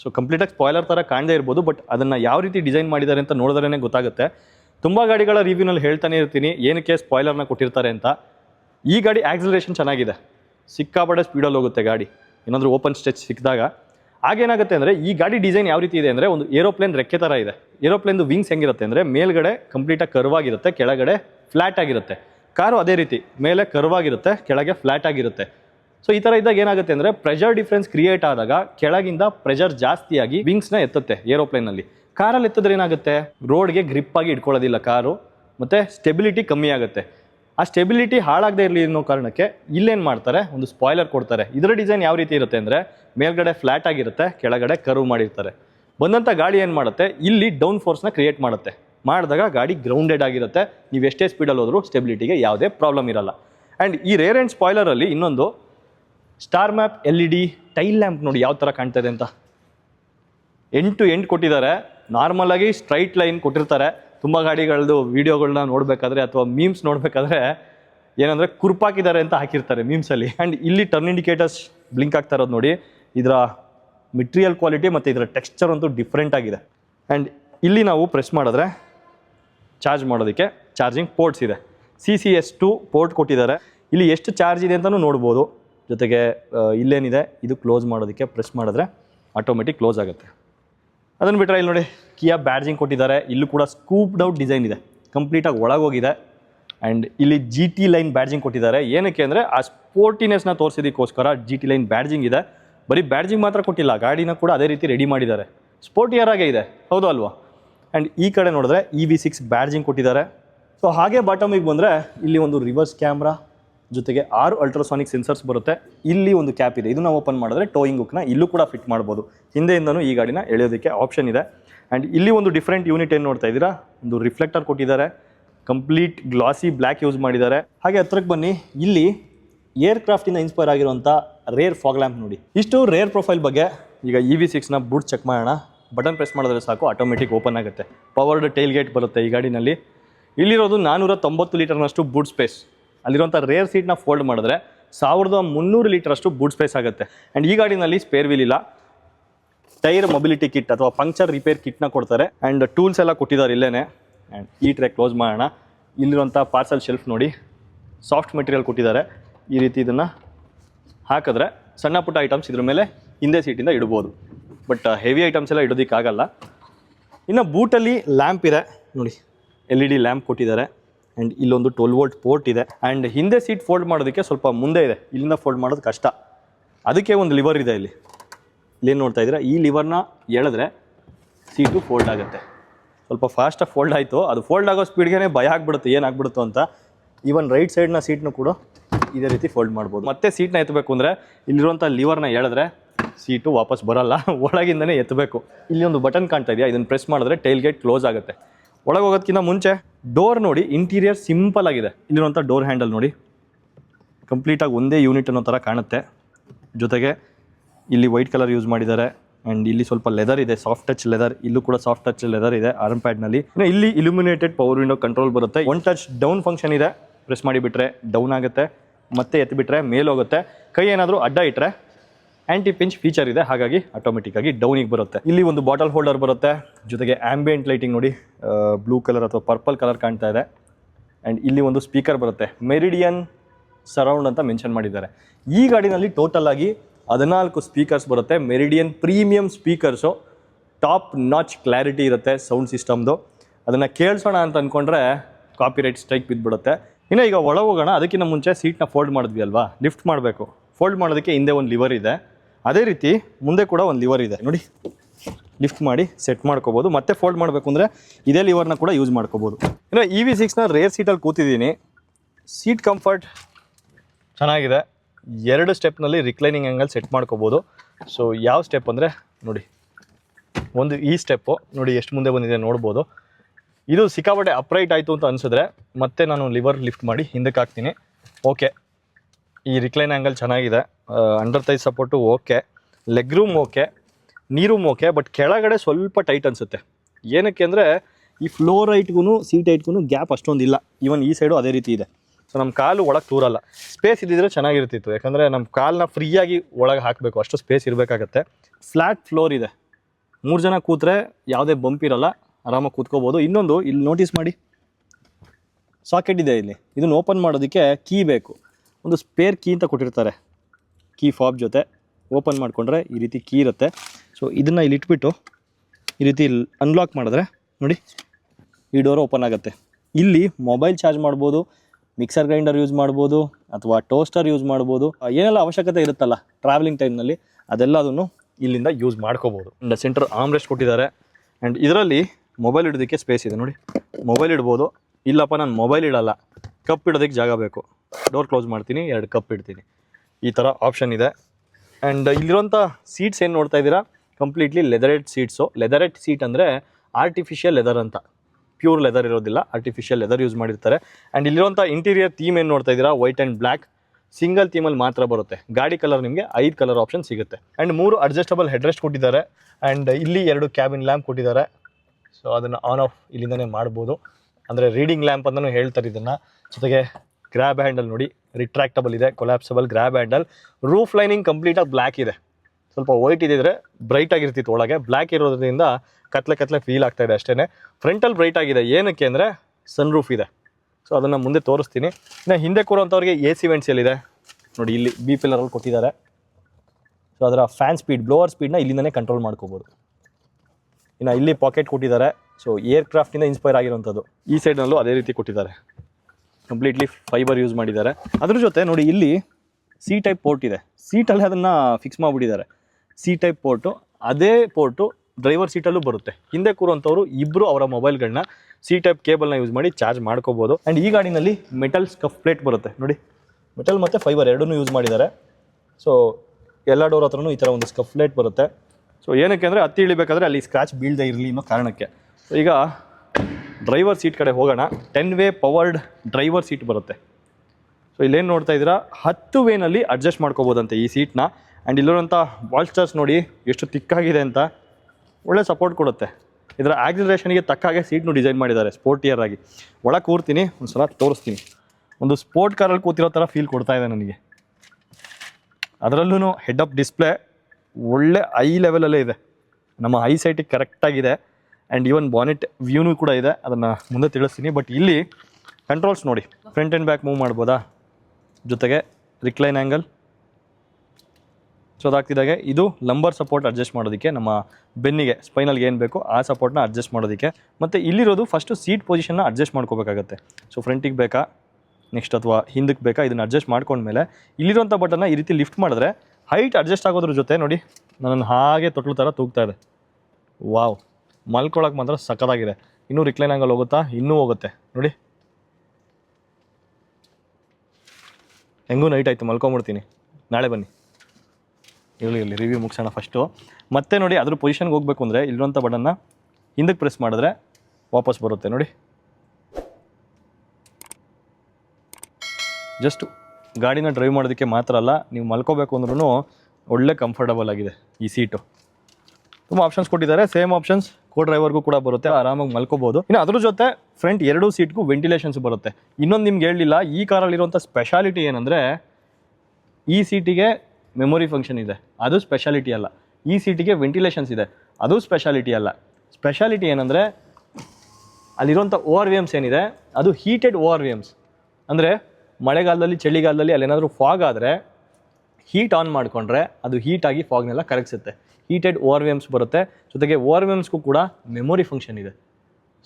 ಸೊ ಕಂಪ್ಲೀಟಾಗಿ ಸ್ಪಾಯ್ಲರ್ ಥರ ಕಾಣದೇ ಇರ್ಬೋದು ಬಟ್ ಅದನ್ನು ಯಾವ ರೀತಿ ಡಿಸೈನ್ ಮಾಡಿದ್ದಾರೆ ಅಂತ ನೋಡಿದ್ರೇ ಗೊತ್ತಾಗುತ್ತೆ. ತುಂಬ ಗಾಡಿಗಳ ರಿವ್ಯೂನಲ್ಲಿ ಹೇಳ್ತಾನೆ ಇರ್ತೀನಿ, ಏನಕ್ಕೆ ಸ್ಪಾಯ್ಲರ್ನ ಕೊಟ್ಟಿರ್ತಾರೆ ಅಂತ. ಈ ಗಾಡಿ ಆಕ್ಸಿಲರೇಷನ್ ಚೆನ್ನಾಗಿದೆ. ಸಿಕ್ಕಾಪಟ್ಟೆ ಸ್ಪೀಡಲ್ಲಿ ಹೋಗುತ್ತೆ ಗಾಡಿ. ಏನಾದರೂ ಓಪನ್ ಸ್ಟೆಚ್ ಸಿಕ್ಕಿದಾಗ. ಆಗೇನಾಗುತ್ತೆ ಅಂದರೆ, ಈ ಗಾಡಿ ಡಿಸೈನ್ ಯಾವ ರೀತಿ ಇದೆ ಅಂದರೆ, ಒಂದು ಏರೋಪ್ಲೇನ್ ರೆಕ್ಕೆ ಥರ ಇದೆ. ಏರೋಪ್ಲೇನ್ದು ವಿಂಗ್ಸ್ ಹೆಂಗಿರುತ್ತೆ ಅಂದರೆ, ಮೇಲ್ಗಡೆ ಕಂಪ್ಲೀಟಾಗಿ ಕರ್ವ್ ಆಗಿರುತ್ತೆ, ಕೆಳಗಡೆ ಫ್ಲ್ಯಾಟ್ ಆಗಿರುತ್ತೆ. ಕಾರು ಅದೇ ರೀತಿ, ಮೇಲೆ ಕರ್ವ್ ಆಗಿರುತ್ತೆ, ಕೆಳಗೆ ಫ್ಲ್ಯಾಟ್ ಆಗಿರುತ್ತೆ. ಸೊ ಈ ಥರ ಇದ್ದಾಗ ಏನಾಗುತ್ತೆ ಅಂದರೆ ಪ್ರೆಷರ್ ಡಿಫ್ರೆನ್ಸ್ ಕ್ರಿಯೇಟ್ ಆದಾಗ ಕೆಳಗಿಂದ ಪ್ರೆಷರ್ ಜಾಸ್ತಿಯಾಗಿ ವಿಂಗ್ಸ್ನ ಎತ್ತುತ್ತೆ ಏರೋಪ್ಲೇನಲ್ಲಿ ಕಾರಲ್ಲಿ ಎತ್ತಿದ್ರೆ ಏನಾಗುತ್ತೆ? ರೋಡ್ಗೆ ಗ್ರಿಪ್ ಆಗಿ ಇಟ್ಕೊಳ್ಳೋದಿಲ್ಲ ಕಾರು, ಮತ್ತು ಸ್ಟೆಬಿಲಿಟಿ ಕಮ್ಮಿ ಆಗುತ್ತೆ. ಆ ಸ್ಟೆಬಿಲಿಟಿ ಹಾಳಾಗದೇ ಇರಲಿ ಅನ್ನೋ ಕಾರಣಕ್ಕೆ ಇಲ್ಲೇನು ಮಾಡ್ತಾರೆ? ಒಂದು ಸ್ಪಾಯ್ಲರ್ ಕೊಡ್ತಾರೆ. ಇದರ ಡಿಸೈನ್ ಯಾವ ರೀತಿ ಇರುತ್ತೆ ಅಂದರೆ ಮೇಲ್ಗಡೆ ಫ್ಲ್ಯಾಟ್ ಆಗಿರುತ್ತೆ, ಕೆಳಗಡೆ ಕರ್ವ್ ಮಾಡಿರ್ತಾರೆ. ಬಂದಂಥ ಗಾಡಿ ಏನು ಮಾಡುತ್ತೆ? ಇಲ್ಲಿ ಡೌನ್ ಫೋರ್ಸ್ನ ಕ್ರಿಯೇಟ್ ಮಾಡುತ್ತೆ. ಮಾಡಿದಾಗ ಗಾಡಿ ಗ್ರೌಂಡೆಡ್ ಆಗಿರುತ್ತೆ. ನೀವು ಎಷ್ಟೇ ಸ್ಪೀಡಲ್ಲಿ ಹೋದರೂ ಸ್ಟೆಬಿಲಿಟಿಗೆ ಯಾವುದೇ ಪ್ರಾಬ್ಲಮ್ ಇರಲ್ಲ. ಆ್ಯಂಡ್ ಈ ರೇರ್ ಆ್ಯಂಡ್ ಸ್ಪಾಯ್ಲರಲ್ಲಿ ಇನ್ನೊಂದು star map L E D tail lamp ನೋಡಿ ಯಾವ ಥರ ಕಾಣ್ತಾ ಇದೆ ಅಂತ. ಎಂಟು ಎಂಟು ಕೊಟ್ಟಿದ್ದಾರೆ. ನಾರ್ಮಲ್ ಆಗಿ ಸ್ಟ್ರೈಟ್ ಲೈನ್ ಕೊಟ್ಟಿರ್ತಾರೆ. ತುಂಬ ಗಾಡಿಗಳದ್ದು ವೀಡಿಯೋಗಳನ್ನ ನೋಡಬೇಕಾದ್ರೆ ಅಥವಾ ಮೀಮ್ಸ್ ನೋಡಬೇಕಾದ್ರೆ ಏನಂದರೆ ಕುರ್ಪಾಕಿದ್ದಾರೆ ಅಂತ ಹಾಕಿರ್ತಾರೆ ಮೀಮ್ಸಲ್ಲಿ ಆ್ಯಂಡ್ ಇಲ್ಲಿ ಟರ್ನ್ ಇಂಡಿಕೇಟರ್ಸ್ ಬ್ಲಿಂಕ್ ಆಗ್ತಾ ಇರೋದು ನೋಡಿ. ಇದರ ಮೆಟೀರಿಯಲ್ ಕ್ವಾಲಿಟಿ ಮತ್ತು ಇದರ ಟೆಕ್ಸ್ಚರ್ ಅಂತೂ ಡಿಫ್ರೆಂಟ್ ಆಗಿದೆ. ಆ್ಯಂಡ್ ಇಲ್ಲಿ ನಾವು ಪ್ರೆಸ್ ಮಾಡಿದ್ರೆ ಚಾರ್ಜ್ ಮಾಡೋದಕ್ಕೆ ಚಾರ್ಜಿಂಗ್ ಪೋರ್ಟ್ಸ್ ಇದೆ. C C S two port ಕೊಟ್ಟಿದ್ದಾರೆ. ಇಲ್ಲಿ ಎಷ್ಟು ಚಾರ್ಜ್ ಇದೆ ಅಂತಲೂ ನೋಡ್ಬೋದು. ಜೊತೆಗೆ ಇಲ್ಲೇನಿದೆ, ಇದು ಕ್ಲೋಸ್ ಮಾಡೋದಕ್ಕೆ ಪ್ರೆಸ್ ಮಾಡಿದ್ರೆ ಆಟೋಮೆಟಿಕ್ ಕ್ಲೋಸ್ ಆಗುತ್ತೆ. ಅದನ್ನು ಬಿಟ್ಟರೆ ಇಲ್ಲಿ ನೋಡಿ ಕಿಯಾ ಬ್ಯಾಡ್ಜಿಂಗ್ ಕೊಟ್ಟಿದ್ದಾರೆ. ಇಲ್ಲೂ ಕೂಡ ಸ್ಕೂಪ್ಡ್ ಔಟ್ ಡಿಸೈನ್ ಇದೆ. ಕಂಪ್ಲೀಟಾಗಿ ಒಳಗೋಗಿದೆ. ಆ್ಯಂಡ್ ಇಲ್ಲಿ ಜಿ ಟಿ ಲೈನ್ ಬ್ಯಾಡ್ಜಿಂಗ್ ಕೊಟ್ಟಿದ್ದಾರೆ. ಏನಕ್ಕೆ ಅಂದರೆ, ಆ ಸ್ಪೋರ್ಟಿನೆಸ್ನ ತೋರಿಸೋದಕ್ಕೋಸ್ಕರ ಜಿ ಟಿ ಲೈನ್ ಬ್ಯಾಡ್ಜಿಂಗ್ ಇದೆ. ಬರೀ ಬ್ಯಾಡ್ಜಿಂಗ್ ಮಾತ್ರ ಕೊಟ್ಟಿಲ್ಲ, ಗಾಡಿನ ಕೂಡ ಅದೇ ರೀತಿ ರೆಡಿ ಮಾಡಿದ್ದಾರೆ. ಸ್ಪೋರ್ಟಿಯರ್ ಆಗೇ ಇದೆ. ಹೌದು ಅಲ್ವಾ? ಆ್ಯಂಡ್ ಈ ಕಡೆ ನೋಡಿದ್ರೆ ಇ ವಿ ಸಿಕ್ಸ್ ಬ್ಯಾಡ್ಜಿಂಗ್ ಕೊಟ್ಟಿದ್ದಾರೆ. ಸೊ ಹಾಗೆ ಬಾಟಮಿಗೆ ಬಂದರೆ, ಇಲ್ಲಿ ಒಂದು ರಿವರ್ಸ್ ಕ್ಯಾಮ್ರಾ ಜೊತೆಗೆ ಆರು ಅಲ್ಟ್ರಾಸಾನಿಕ್ ಸೆನ್ಸರ್ಸ್ ಬರುತ್ತೆ. ಇಲ್ಲಿ ಒಂದು ಕ್ಯಾಪ್ ಇದೆ. ಇದನ್ನ ಓಪನ್ ಮಾಡಿದ್ರೆ ಟೋಯಿಂಗ್ ಹುಕ್ನ ಇಲ್ಲೂ ಕೂಡ ಫಿಟ್ ಮಾಡ್ಬೋದು. ಹಿಂದೆಯಿಂದನೂ ಈ ಗಾಡಿನ ಎಳೆಯೋದಕ್ಕೆ ಆಪ್ಷನ್ ಇದೆ. ಆ್ಯಂಡ್ ಇಲ್ಲಿ ಒಂದು ಡಿಫ್ರೆಂಟ್ ಯೂನಿಟ್ ಏನು ನೋಡ್ತಾ ಇದ್ದೀರಾ? ಒಂದು ರಿಫ್ಲೆಕ್ಟರ್ ಕೊಟ್ಟಿದ್ದಾರೆ. ಕಂಪ್ಲೀಟ್ ಗ್ಲಾಸಿ ಬ್ಲ್ಯಾಕ್ ಯೂಸ್ ಮಾಡಿದ್ದಾರೆ. ಹಾಗೆ ಹತ್ರಕ್ಕೆ ಬನ್ನಿ. ಇಲ್ಲಿ ಏರ್ ಕ್ರಾಫ್ಟಿಂದ ಇನ್ಸ್ಪೈರ್ ಆಗಿರುವಂಥ ರೇರ್ ಫಾಗ್ ಲ್ಯಾಂಪ್ ನೋಡಿ. ಇಷ್ಟು ರೇರ್ ಪ್ರೊಫೈಲ್ ಬಗ್ಗೆ ಈಗ ಇ ವಿ ಸಿಕ್ಸ್ನ ಬೂಟ್ ಚೆಕ್ ಮಾಡೋಣ. ಬಟನ್ ಪ್ರೆಸ್ ಮಾಡಿದ್ರೆ ಸಾಕು ಆಟೋಮೆಟಿಕ್ ಓಪನ್ ಆಗುತ್ತೆ. ಪವರ್ಡ್ ಟೈಲ್ ಗೇಟ್ ಬರುತ್ತೆ ಈ ಗಾಡಿನಲ್ಲಿ. ಇಲ್ಲಿರೋದು ನಾನ್ನೂರ ತೊಂಬತ್ತು ಲೀಟರ್ನಷ್ಟು ಬೂಟ್ ಸ್ಪೇಸ್ ಅಲ್ಲಿರುವಂಥ ರೇರ್ ಸೀಟ್ನ ಫೋಲ್ಡ್ ಮಾಡಿದ್ರೆ ಸಾವಿರದ ಮುನ್ನೂರು ಲೀಟರಷ್ಟು ಬೂಟ್ ಸ್ಪೇಸ್ ಆಗುತ್ತೆ. ಆ್ಯಂಡ್ ಈ ಗಾಡಿನಲ್ಲಿ ಸ್ಪೇರ್ ವೀಲ್ ಇಲ್ಲ. ಟೈರ್ ಮೊಬಿಲಿಟಿ ಕಿಟ್ ಅಥವಾ ಪಂಕ್ಚರ್ ರಿಪೇರ್ ಕಿಟ್ನ ಕೊಡ್ತಾರೆ. ಆ್ಯಂಡ್ ಟೂಲ್ಸ್ ಎಲ್ಲ ಕೊಟ್ಟಿದ್ದಾರೆ ಇಲ್ಲೇ ಆ್ಯಂಡ್ ಈ ಟ್ರೇ ಕ್ಲೋಸ್ ಮಾಡೋಣ. ಇಲ್ಲಿರುವಂಥ ಪಾರ್ಸಲ್ ಶೆಲ್ಫ್ ನೋಡಿ. ಸಾಫ್ಟ್ ಮೆಟೀರಿಯಲ್ ಕೊಟ್ಟಿದ್ದಾರೆ. ಈ ರೀತಿ ಇದನ್ನು ಹಾಕಿದ್ರೆ ಸಣ್ಣ ಪುಟ್ಟ ಐಟಮ್ಸ್ ಇದ್ರ ಮೇಲೆ ಹಿಂದೆ ಸೀಟಿಂದ ಇಡ್ಬೋದು. ಬಟ್ ಹೆವಿ ಐಟಮ್ಸ್ ಎಲ್ಲ ಇಡೋದಕ್ಕಾಗಲ್ಲ. ಇನ್ನು ಬೂಟಲ್ಲಿ ಲ್ಯಾಂಪ್ ಇದೆ. ನೋಡಿ ಎಲ್ ಇ ಡಿ ಲ್ಯಾಂಪ್ ಕೊಟ್ಟಿದ್ದಾರೆ. ಆ್ಯಂಡ್ ಇಲ್ಲೊಂದು ಟ್ವೆಲ್ ವೋಲ್ಟ್ ಪೋರ್ಟ್ ಇದೆ. ಆ್ಯಂಡ್ ಹಿಂದೆ ಸೀಟ್ ಫೋಲ್ಡ್ ಮಾಡೋದಕ್ಕೆ ಸ್ವಲ್ಪ ಮುಂದೆ ಇದೆ. ಇಲ್ಲಿಂದ ಫೋಲ್ಡ್ ಮಾಡೋದು ಕಷ್ಟ. ಅದಕ್ಕೆ ಒಂದು ಲಿವರ್ ಇದೆ ಇಲ್ಲಿ. ಇಲ್ಲೇನು ನೋಡ್ತಾ ಇದ್ದೀರಾ? ಈ ಲಿವರ್ನ ಎಳೆದ್ರೆ ಸೀಟು ಫೋಲ್ಡ್ ಆಗುತ್ತೆ. ಸ್ವಲ್ಪ ಫಾಸ್ಟಾಗಿ ಫೋಲ್ಡ್ ಆಯಿತು. ಅದು ಫೋಲ್ಡ್ ಆಗೋ ಸ್ಪೀಡ್ಗೆ ಭಯ ಆಗ್ಬಿಡುತ್ತೆ. ಏನಾಗ್ಬಿಡುತ್ತೋ ಅಂತ. ಈವನ್ ರೈಟ್ ಸೈಡ್ನ ಸೀಟ್ನು ಕೂಡ ಇದೇ ರೀತಿ ಫೋಲ್ಡ್ ಮಾಡ್ಬೋದು. ಮತ್ತೆ ಸೀಟ್ನ ಎತ್ತಬೇಕು ಅಂದರೆ ಇಲ್ಲಿರುವಂಥ ಲಿವರ್ನ ಎಳೆದ್ರೆ ಸೀಟು ವಾಪಸ್ ಬರೋಲ್ಲ. ಒಳಗಿಂದನೇ ಎತ್ತಬೇಕು ಇಲ್ಲಿ ಒಂದು ಬಟನ್ ಕಾಣ್ತಾ ಇದೆಯಾ? ಇದನ್ನು ಪ್ರೆಸ್ ಮಾಡಿದ್ರೆ ಟೈಲ್ ಗೇಟ್ ಕ್ಲೋಸ್ ಆಗುತ್ತೆ. ಒಳಗೆ ಹೋಗೋದಕ್ಕಿಂತ ಮುಂಚೆ ಡೋರ್ ನೋಡಿ ಇಂಟೀರಿಯರ್ ಸಿಂಪಲ್ ಆಗಿದೆ. ಇಲ್ಲಿರುವಂಥ ಡೋರ್ ಹ್ಯಾಂಡಲ್ ನೋಡಿ. ಕಂಪ್ಲೀಟಾಗಿ ಒಂದೇ ಯೂನಿಟ್ ಅನ್ನೋ ಥರ ಕಾಣುತ್ತೆ. ಜೊತೆಗೆ ಇಲ್ಲಿ ವೈಟ್ ಕಲರ್ ಯೂಸ್ ಮಾಡಿದ್ದಾರೆ. ಆ್ಯಂಡ್ ಇಲ್ಲಿ ಸ್ವಲ್ಪ ಲೆದರ್ ಇದೆ ಸಾಫ್ಟ್ ಟಚ್ ಲೆದರ್ ಇಲ್ಲೂ ಕೂಡ ಸಾಫ್ಟ್ ಟಚ್ ಲೆದರ್ ಇದೆ ಆರ್ಮ್ ಪ್ಯಾಡ್ನಲ್ಲಿ ಇಲ್ಲಿ ಇಲ್ಯುಮಿನೇಟೆಡ್ ಪವರ್ ವಿಂಡೋ ಕಂಟ್ರೋಲ್ ಬರುತ್ತೆ. ಒನ್ ಟಚ್ ಡೌನ್ ಫಂಕ್ಷನ್ ಇದೆ. ಪ್ರೆಸ್ ಮಾಡಿಬಿಟ್ರೆ ಡೌನ್ ಆಗುತ್ತೆ. ಮತ್ತೆ ಎತ್ತಿಬಿಟ್ರೆ ಮೇಲೋಗುತ್ತೆ ಕೈ ಏನಾದರೂ ಅಡ್ಡ ಇಟ್ಟರೆ ಆ್ಯಂಟಿ ಪಿಂಚ್ ಫೀಚರ್ ಇದೆ. ಹಾಗಾಗಿ ಆಟೋಮೆಟಿಕ್ಕಾಗಿ ಡೌನಿಗೆ ಬರುತ್ತೆ. ಇಲ್ಲಿ ಒಂದು ಬಾಟಲ್ ಹೋಲ್ಡರ್ ಬರುತ್ತೆ. ಜೊತೆಗೆ ಆಂಬಿಯೆಂಟ್ ಲೈಟಿಂಗ್ ನೋಡಿ ಬ್ಲೂ ಕಲರ್ ಅಥವಾ ಪರ್ಪಲ್ ಕಲರ್ ಕಾಣ್ತಾ ಇದೆ. ಆ್ಯಂಡ್ ಇಲ್ಲಿ ಒಂದು ಸ್ಪೀಕರ್ ಬರುತ್ತೆ. ಮೆರಿಡಿಯನ್ ಸರೌಂಡ್ ಅಂತ ಮೆನ್ಷನ್ ಮಾಡಿದ್ದಾರೆ. ಈ ಗಾಡಿನಲ್ಲಿ ಟೋಟಲ್ ಆಗಿ ಹದಿನಾಲ್ಕು ಸ್ಪೀಕರ್ಸ್ ಬರುತ್ತೆ. Meridian premium speakers top notch clarity ಇರುತ್ತೆ ಸೌಂಡ್ ಸಿಸ್ಟಮ್ದು ಅದನ್ನು ಕೇಳಿಸೋಣ ಅಂತ ಅಂದ್ಕೊಂಡ್ರೆ ಕಾಪಿರೈಟ್ ಸ್ಟ್ರೈಕ್ ಬಿದ್ದುಬಿಡುತ್ತೆ ಇನ್ನು ಈಗ ಒಳ ಹೋಗೋಣ ಅದಕ್ಕಿಂತ ಮುಂಚೆ ಸೀಟ್ನ ಫೋಲ್ಡ್ ಮಾಡಿದ್ವಿ ಅಲ್ವಾ? ಲಿಫ್ಟ್ ಮಾಡಬೇಕು. ಫೋಲ್ಡ್ ಮಾಡೋದಕ್ಕೆ ಹಿಂದೆ ಒಂದು ಲಿವರ್ ಇದೆ. ಅದೇ ರೀತಿ ಮುಂದೆ ಕೂಡ ಒಂದು ಲಿವರ್ ಇದೆ. ನೋಡಿ ಲಿಫ್ಟ್ ಮಾಡಿ ಸೆಟ್ ಮಾಡ್ಕೋಬೋದು. ಮತ್ತೆ ಫೋಲ್ಡ್ ಮಾಡಬೇಕು ಅಂದರೆ ಇದೇ ಲಿವರ್ನ ಕೂಡ ಯೂಸ್ ಮಾಡ್ಕೋಬೋದು. ಇನ್ನು ಇ ವಿ ಸಿಕ್ಸ್ನ ರೇರ್ ಸೀಟಲ್ಲಿ ಕೂತಿದ್ದೀನಿ. ಸೀಟ್ ಕಂಫರ್ಟ್ ಚೆನ್ನಾಗಿದೆ. ಎರಡು ಸ್ಟೆಪ್ನಲ್ಲಿ ರಿಕ್ಲೈನಿಂಗ್ ಆ್ಯಂಗಲ್ ಸೆಟ್ ಮಾಡ್ಕೋಬೋದು. ಸೊ ಯಾವ ಸ್ಟೆಪ್ ಅಂದರೆ, ನೋಡಿ, ಒಂದು ಈ ಸ್ಟೆಪ್ಪು ನೋಡಿ, ಎಷ್ಟು ಮುಂದೆ ಬಂದಿದೆ ನೋಡ್ಬೋದು. ಇದು ಸಿಕ್ಕಾಪಟ್ಟೆ ಅಪ್ರೈಟ್ ಆಯಿತು ಅಂತ ಅನಿಸಿದ್ರೆ ಮತ್ತೆ ನಾನು ಲಿವರ್ ಲಿಫ್ಟ್ ಮಾಡಿ ಹಿಂದಕ್ಕೆ ಹಾಕ್ತೀನಿ. ಓಕೆ ಈ ರಿಕ್ಲೈನ್ ಆ್ಯಂಗಲ್ ಚೆನ್ನಾಗಿದೆ. Under thigh support okay leg room okay knee room okay but ಕೆಳಗಡೆ ಸ್ವಲ್ಪ ಟೈಟ್ ಅನಿಸುತ್ತೆ. ಏನಕ್ಕೆ ಅಂದರೆ ಈ ಫ್ಲೋರ್ ಹೈಟ್ಗೂ ಸೀಟ್ ಹೈಟ್ಗೂ ಗ್ಯಾಪ್ ಅಷ್ಟೊಂದಿಲ್ಲ ಈವನ್ ಈ ಸೈಡು ಅದೇ ರೀತಿ ಇದೆ. ಸೊ ನಮ್ಮ ಕಾಲು ಒಳಗೆ ತೂರಲ್ಲ. ಸ್ಪೇಸ್ ಇದ್ದಿದ್ರೆ ಚೆನ್ನಾಗಿರ್ತಿತ್ತು. ಯಾಕಂದರೆ ನಮ್ಮ ಕಾಲನ್ನ ಫ್ರೀಯಾಗಿ ಒಳಗೆ ಹಾಕಬೇಕು. ಅಷ್ಟು ಸ್ಪೇಸ್ ಇರಬೇಕಾಗತ್ತೆ. ಫ್ಲ್ಯಾಟ್ ಫ್ಲೋರ್ ಇದೆ. ಮೂರು ಜನ ಕೂತ್ರೆ ಯಾವುದೇ ಬಂಪ್ ಇರಲ್ಲ. ಆರಾಮಾಗಿ ಕೂತ್ಕೋಬೋದು. ಇನ್ನೊಂದು, ಇಲ್ಲಿ ನೋಟಿಸ್ ಮಾಡಿ. ಸಾಕೆಟ್ ಇದೆ ಇಲ್ಲಿ. ಇದನ್ನು ಓಪನ್ ಮಾಡೋದಕ್ಕೆ ಕೀ ಬೇಕು. ಒಂದು ಸ್ಪೇರ್ ಕೀ ಅಂತ ಕೊಟ್ಟಿರ್ತಾರೆ. ಕೀ ಫಾಬ್ ಜೊತೆ ಓಪನ್ ಮಾಡಿಕೊಂಡ್ರೆ ಈ ರೀತಿ ಕೀ ಇರುತ್ತೆ. ಸೊ ಇದನ್ನು ಇಲ್ಲಿ ಇಟ್ಬಿಟ್ಟು ಈ ರೀತಿ ಅನ್ಲಾಕ್ ಮಾಡಿದ್ರೆ ನೋಡಿ ಈ ಡೋರ್ ಓಪನ್ ಆಗುತ್ತೆ. ಇಲ್ಲಿ ಮೊಬೈಲ್ ಚಾರ್ಜ್ ಮಾಡ್ಬೋದು ಮಿಕ್ಸರ್ ಗ್ರೈಂಡರ್ ಯೂಸ್ ಮಾಡ್ಬೋದು, ಅಥವಾ ಟೋಸ್ಟರ್ ಯೂಸ್ ಮಾಡ್ಬೋದು. ಏನೆಲ್ಲ ಅವಶ್ಯಕತೆ ಇರುತ್ತಲ್ಲ ಟ್ರಾವೆಲಿಂಗ್ ಟೈಮ್ನಲ್ಲಿ ಅದೆಲ್ಲ ಅದನ್ನು ಇಲ್ಲಿಂದ ಯೂಸ್ ಮಾಡ್ಕೋಬೋದು. ಅಂಡ್ ಸೆಂಟರ್ ಆಮ್ರೆಸ್ಟ್ ಕೊಟ್ಟಿದ್ದಾರೆ. ಆ್ಯಂಡ್ ಇದರಲ್ಲಿ ಮೊಬೈಲ್ ಇಡೋದಕ್ಕೆ ಸ್ಪೇಸ್ ಇದೆ ನೋಡಿ. ಮೊಬೈಲ್ ಇಡ್ಬೋದು. ಇಲ್ಲಪ್ಪ, ನಾನು ಮೊಬೈಲ್ ಇಡಲ್ಲ. ಕಪ್ ಇಡೋದಕ್ಕೆ ಜಾಗ ಬೇಕು. ಡೋರ್ ಕ್ಲೋಸ್ ಮಾಡ್ತೀನಿ, ಎರಡು ಕಪ್ ಇಡ್ತೀನಿ. ಈ ಥರ ಆಪ್ಷನ್ ಇದೆ. ಆ್ಯಂಡ್ ಇಲ್ಲಿರುವಂಥ ಸೀಟ್ಸ್ ಏನು ನೋಡ್ತಾ ಇದ್ದೀರಾ? Completely leathered seats leathered seat ಅಂದರೆ ಆರ್ಟಿಫಿಷಿಯಲ್ ಲೆದರ್ ಅಂತ. ಪ್ಯೂರ್ ಲೆದರ್ ಇರೋದಿಲ್ಲ ಆರ್ಟಿಫಿಷಿಯಲ್ ಲೆದರ್ ಯೂಸ್ ಮಾಡಿರ್ತಾರೆ. ಆ್ಯಂಡ್ ಇಲ್ಲಿರುವಂಥ ಇಂಟೀರಿಯರ್ ಥೀಮ್ ಏನು ನೋಡ್ತಾ ಇದ್ದೀರಾ? ವೈಟ್ ಆ್ಯಂಡ್ ಬ್ಲ್ಯಾಕ್ ಸಿಂಗಲ್ ಥೀಮಲ್ಲಿ ಮಾತ್ರ ಬರುತ್ತೆ. ಗಾಡಿ ಕಲರ್ ನಿಮಗೆ ಐದು ಕಲರ್ ಆಪ್ಷನ್ ಸಿಗುತ್ತೆ. ಆ್ಯಂಡ್ ಮೂರು ಅಡ್ಜಸ್ಟಬಲ್ ಹೆಡ್ರೆಸ್ಟ್ ಕೊಟ್ಟಿದ್ದಾರೆ. ಆ್ಯಂಡ್ ಇಲ್ಲಿ ಎರಡು ಕ್ಯಾಬಿನ್ ಲ್ಯಾಂಪ್ ಕೊಟ್ಟಿದ್ದಾರೆ. ಸೊ ಅದನ್ನು ಆನ್ ಆಫ್ ಇಲ್ಲಿಂದನೇ ಮಾಡ್ಬೋದು. ಅಂದರೆ ರೀಡಿಂಗ್ ಲ್ಯಾಂಪ್ ಅಂತಲೂ ಹೇಳ್ತಾರೆ ಇದನ್ನು. ಜೊತೆಗೆ ಗ್ರ್ಯಾಬ್ ಹ್ಯಾಂಡಲ್ ನೋಡಿ. ರಿಟ್ರಾಕ್ಟಬಲ್ ಇದೆ collapsible grab handle roof lining ಕಂಪ್ಲೀಟಾಗಿ ಬ್ಲ್ಯಾಕ್ ಇದೆ. ಸ್ವಲ್ಪ ವೈಟ್ ಇದ್ದಿದ್ರೆ ಬ್ರೈಟ್ ಆಗಿರ್ತಿತ್ತು ಒಳಗೆ. ಬ್ಲ್ಯಾಕ್ ಇರೋದ್ರಿಂದ ಕತ್ಲೆ ಕತ್ಲೆ ಫೀಲ್ ಆಗ್ತಾ ಇದೆ ಅಷ್ಟೇ ಫ್ರಂಟಲ್ಲಿ ಬ್ರೈಟ್ ಆಗಿದೆ. ಏನಕ್ಕೆ ಅಂದರೆ ಸನ್ ರೂಫ್ ಇದೆ. ಸೊ ಅದನ್ನು ಮುಂದೆ ತೋರಿಸ್ತೀನಿ. ಇನ್ನು ಹಿಂದೆ ಕೂರೋಂಥವ್ರಿಗೆ ಎ ಸಿ ವೆಂಟ್ಸ್ ಎಲ್ಲಿದೆ? ನೋಡಿ, ಇಲ್ಲಿ ಬಿ ಪಿಲ್ಲರಲ್ಲಿ ಕೊಟ್ಟಿದ್ದಾರೆ. ಸೊ ಅದರ ಫ್ಯಾನ್ ಸ್ಪೀಡ್ ಬ್ಲೋವರ್ ಸ್ಪೀಡ್ನ ಇಲ್ಲಿಂದನೇ ಕಂಟ್ರೋಲ್ ಮಾಡ್ಕೋಬೋದು. ಇನ್ನು ಇಲ್ಲಿ ಪಾಕೆಟ್ ಕೊಟ್ಟಿದ್ದಾರೆ. ಸೊ ಏರ್ ಕ್ರಾಫ್ಟಿಂದ ಇನ್ಸ್ಪೈರ್ ಆಗಿರೋಂಥದ್ದು. ಈ ಸೈಡ್ನಲ್ಲೂ ಅದೇ ರೀತಿ ಕೊಟ್ಟಿದ್ದಾರೆ. ಕಂಪ್ಲೀಟ್ಲಿ ಫೈಬರ್ ಯೂಸ್ ಮಾಡಿದ್ದಾರೆ. ಅದ್ರ ಜೊತೆ ನೋಡಿ ಇಲ್ಲಿ ಸಿ ಟೈಪ್ ಪೋರ್ಟ್ ಇದೆ. ಸೀಟಲ್ಲಿ ಅದನ್ನು ಫಿಕ್ಸ್ ಮಾಡಿಬಿಟ್ಟಿದ್ದಾರೆ. ಸಿ ಟೈಪ್ ಪೋರ್ಟು ಅದೇ ಪೋರ್ಟು ಡ್ರೈವರ್ ಸೀಟಲ್ಲೂ ಬರುತ್ತೆ. ಹಿಂದೆ ಕೂರುವಂಥವ್ರು ಇಬ್ಬರು ಅವರ ಮೊಬೈಲ್ಗಳನ್ನ ಸಿ ಟೈಪ್ ಕೇಬಲ್ನ ಯೂಸ್ ಮಾಡಿ ಚಾರ್ಜ್ ಮಾಡ್ಕೋಬೋದು. ಆ್ಯಂಡ್ ಈ ಗಾಡಿನಲ್ಲಿ ಮೆಟಲ್ ಸ್ಕಫ್ ಪ್ಲೇಟ್ ಬರುತ್ತೆ. ನೋಡಿ ಮೆಟಲ್ ಮತ್ತು ಫೈಬರ್ ಎರಡನ್ನೂ ಯೂಸ್ ಮಾಡಿದ್ದಾರೆ. ಸೊ ಎಲ್ಲ ಡೋರ್ ಹತ್ರನೂ ಈ ಥರ ಒಂದು ಸ್ಕಫ್ ಪ್ಲೇಟ್ ಬರುತ್ತೆ. ಸೊ ಏನಕ್ಕೆ ಅಂದರೆ ಹತ್ತಿ ಇಳಿಬೇಕಾದ್ರೆ ಅಲ್ಲಿ ಸ್ಕ್ರಾಚ್ ಬೀಳದೆ ಇರಲಿ ಅನ್ನೋ ಕಾರಣಕ್ಕೆ. ಈಗ ಡ್ರೈವರ್ ಸೀಟ್ ಕಡೆ ಹೋಗೋಣ. Ten way powered driver seat ಬರುತ್ತೆ. ಸೊ ಇಲ್ಲೇನು ನೋಡ್ತಾ ಇದ್ದೀರಾ? ಹತ್ತು ವೇನಲ್ಲಿ ಅಡ್ಜಸ್ಟ್ ಮಾಡ್ಕೋಬೋದಂತೆ ಈ ಸೀಟ್ನ ಆ್ಯಂಡ್ ಇಲ್ಲಿರುವಂಥ ಬಾಲ್ಸ್ಟರ್ಸ್ ನೋಡಿ, ಎಷ್ಟು ತಿಕ್ಕಾಗಿದೆ ಅಂತ ಒಳ್ಳೆ ಸಪೋರ್ಟ್ ಕೊಡುತ್ತೆ. ಇದರ ಆಕ್ಸಿಲರೇಷನ್ಗೆ ತಕ್ಕ ಹಾಗೆ ಸೀಟ್ನು ಡಿಸೈನ್ ಮಾಡಿದ್ದಾರೆ ಸ್ಪೋರ್ಟಿಯರ್ ಆಗಿ. ಒಳಗೆ ಕೂರ್ತೀನಿ ಒಂದು ಸಲ ತೋರಿಸ್ತೀನಿ. ಒಂದು ಸ್ಪೋರ್ಟ್ ಕಾರಲ್ಲಿ ಕೂತಿರೋ ಥರ ಫೀಲ್ ಕೊಡ್ತಾ ಇದೆ ನನಗೆ. ಅದರಲ್ಲೂ ಹೆಡ್ ಅಪ್ ಡಿಸ್ಪ್ಲೇ ಒಳ್ಳೆ ಐ ಲೆವೆಲಲ್ಲೇ ಇದೆ. ನಮ್ಮ ಐ ಸೈಟಿಗೆ ಕರೆಕ್ಟಾಗಿದೆ ಆ್ಯಂಡ್ ಈವನ್ ಬಾನೆಟ್ ವ್ಯೂನೂ ಕೂಡ ಇದೆ. ಅದನ್ನು ಮುಂದೆ ತಿಳಿಸ್ತೀನಿ. ಬಟ್ ಇಲ್ಲಿ ಕಂಟ್ರೋಲ್ಸ್ ನೋಡಿ. ಫ್ರಂಟ್ ಆ್ಯಂಡ್ ಬ್ಯಾಕ್ ಮೂವ್ ಮಾಡ್ಬೋದಾ? ಜೊತೆಗೆ ರಿಕ್ಲೈನ್ ಆ್ಯಂಗಲ್ ಸೊ ಅದಾಗ್ತಿದ್ದಾಗೆ ಇದು ಲಂಬರ್ ಸಪೋರ್ಟ್ ಅಡ್ಜಸ್ಟ್ ಮಾಡೋದಕ್ಕೆ ನಮ್ಮ ಬೆನ್ನಿಗೆ ಸ್ಪೈನಲ್ಗೆ ಏನು ಬೇಕೋ ಆ ಸಪೋರ್ಟ್ನ ಅಡ್ಜಸ್ಟ್ ಮಾಡೋದಕ್ಕೆ. ಮತ್ತು ಇಲ್ಲಿರೋದು ಫಸ್ಟು ಸೀಟ್ ಪೊಸಿಷನ್ನ ಅಡ್ಜಸ್ಟ್ ಮಾಡ್ಕೋಬೇಕಾಗತ್ತೆ. ಸೊ ಫ್ರಂಟಿಗೆ ಬೇಕಾ? ನೆಕ್ಸ್ಟ್ ಅಥವಾ ಹಿಂದಕ್ಕೆ ಬೇಕಾ? ಇದನ್ನು ಅಡ್ಜಸ್ಟ್ ಮಾಡ್ಕೊಂಡ್ಮೇಲೆ ಇಲ್ಲಿರುವಂಥ ಬಟನ್ನ ಈ ರೀತಿ ಲಿಫ್ಟ್ ಮಾಡಿದ್ರೆ ಹೈಟ್ ಅಡ್ಜಸ್ಟ್ ಆಗೋದ್ರ ಜೊತೆ ನೋಡಿ, ನನ್ನನ್ನು ಹಾಗೆ ತೊಟ್ಲು ಥರ ತೂಗ್ತಾ ಇದೆ. ವಾವ್ ಮಲ್ಕೊಳಕ್ಕೆ ಮಾತ್ರ ಸಖತ್ತಾಗಿದೆ. ಇನ್ನೂ ರಿಕ್ಲೈನ್ ಆಂಗಲ್ ಹೋಗುತ್ತಾ? ಇನ್ನೂ ಹೋಗುತ್ತೆ. ನೋಡಿ. ಹೆಂಗೂ ನೈಟ್ ಆಯಿತು, ಮಲ್ಕೊಂಬಿಡ್ತೀನಿ. ನಾಳೆ ಬನ್ನಿ. ಇರಲಿ ಇರಲಿ ರಿವ್ಯೂ ಮುಗಿಸೋಣ ಫಸ್ಟು ಮತ್ತೆ ನೋಡಿ, ಅದ್ರ ಪೊಸಿಷನ್ಗೆ ಹೋಗಬೇಕು ಅಂದರೆ ಇಲ್ಲಿರುವಂಥ ಬಟನ್ನ ಹಿಂದಕ್ಕೆ ಪ್ರೆಸ್ ಮಾಡಿದ್ರೆ ವಾಪಸ್ ಬರುತ್ತೆ. ನೋಡಿ. ಜಸ್ಟ್ ಗಾಡಿನ ಡ್ರೈವ್ ಮಾಡೋದಕ್ಕೆ ಮಾತ್ರ ಅಲ್ಲ, ನೀವು ಮಲ್ಕೋಬೇಕು ಅಂದ್ರೂ ಒಳ್ಳೆ ಕಂಫರ್ಟಬಲ್ ಆಗಿದೆ ಈ ಸೀಟು ತುಂಬ ಆಪ್ಷನ್ಸ್ ಕೊಟ್ಟಿದ್ದಾರೆ ಸೇಮ್ ಆಪ್ಷನ್ಸ್ ಕೋ ಡ್ರೈವರ್ಗೂ ಕೂಡ ಬರುತ್ತೆ, ಆರಾಮಾಗಿ ಮಲ್ಕೋಬಹುದು ಇನ್ನು ಅದ್ರ ಜೊತೆ ಫ್ರಂಟ್ ಎರಡು ಸೀಟ್ಗೂ ವೆಂಟಿಲೇಷನ್ಸ್ ಬರುತ್ತೆ. ಇನ್ನೊಂದು ನಿಮ್ಗೆ ಹೇಳಲಿಲ್ಲ, ಈ ಕಾರಲ್ಲಿರುವಂಥ ಸ್ಪೆಷಾಲಿಟಿ ಏನಂದರೆ ಈ ಸೀಟಿಗೆ ಮೆಮೊರಿ ಫಂಕ್ಷನ್ ಇದೆ. ಅದು ಸ್ಪೆಷಾಲಿಟಿ ಅಲ್ಲ. ಈ ಸೀಟಿಗೆ ವೆಂಟಿಲೇಷನ್ಸ್ ಇದೆ. ಅದು ಸ್ಪೆಷಾಲಿಟಿ ಅಲ್ಲ. ಸ್ಪೆಷಾಲಿಟಿ ಏನಂದರೆ ಅಲ್ಲಿರುವಂಥ ಓ ಆರ್ ಏನಿದೆ, ಅದು ಹೀಟೆಡ್ ಓ ಆರ್ ವಿ ಅಂದರೆ ಮಳೆಗಾಲದಲ್ಲಿ, ಚಳಿಗಾಲದಲ್ಲಿ ಅಲ್ಲೇನಾದರೂ ಫಾಗ್ ಆದರೆ ಹೀಟ್ ಆನ್ ಮಾಡಿಕೊಂಡ್ರೆ ಅದು ಹೀಟಾಗಿ ಫಾಗ್ನೆಲ್ಲ ಕರಗಿಸುತ್ತೆ. Heated O R V Ms ಬರುತ್ತೆ. ಜೊತೆಗೆ ಓ ಆರ್ ವಿ ಎಮ್ಸ್ಗೂ ಕೂಡ ಮೆಮೊರಿ ಫಂಕ್ಷನ್ ಇದೆ.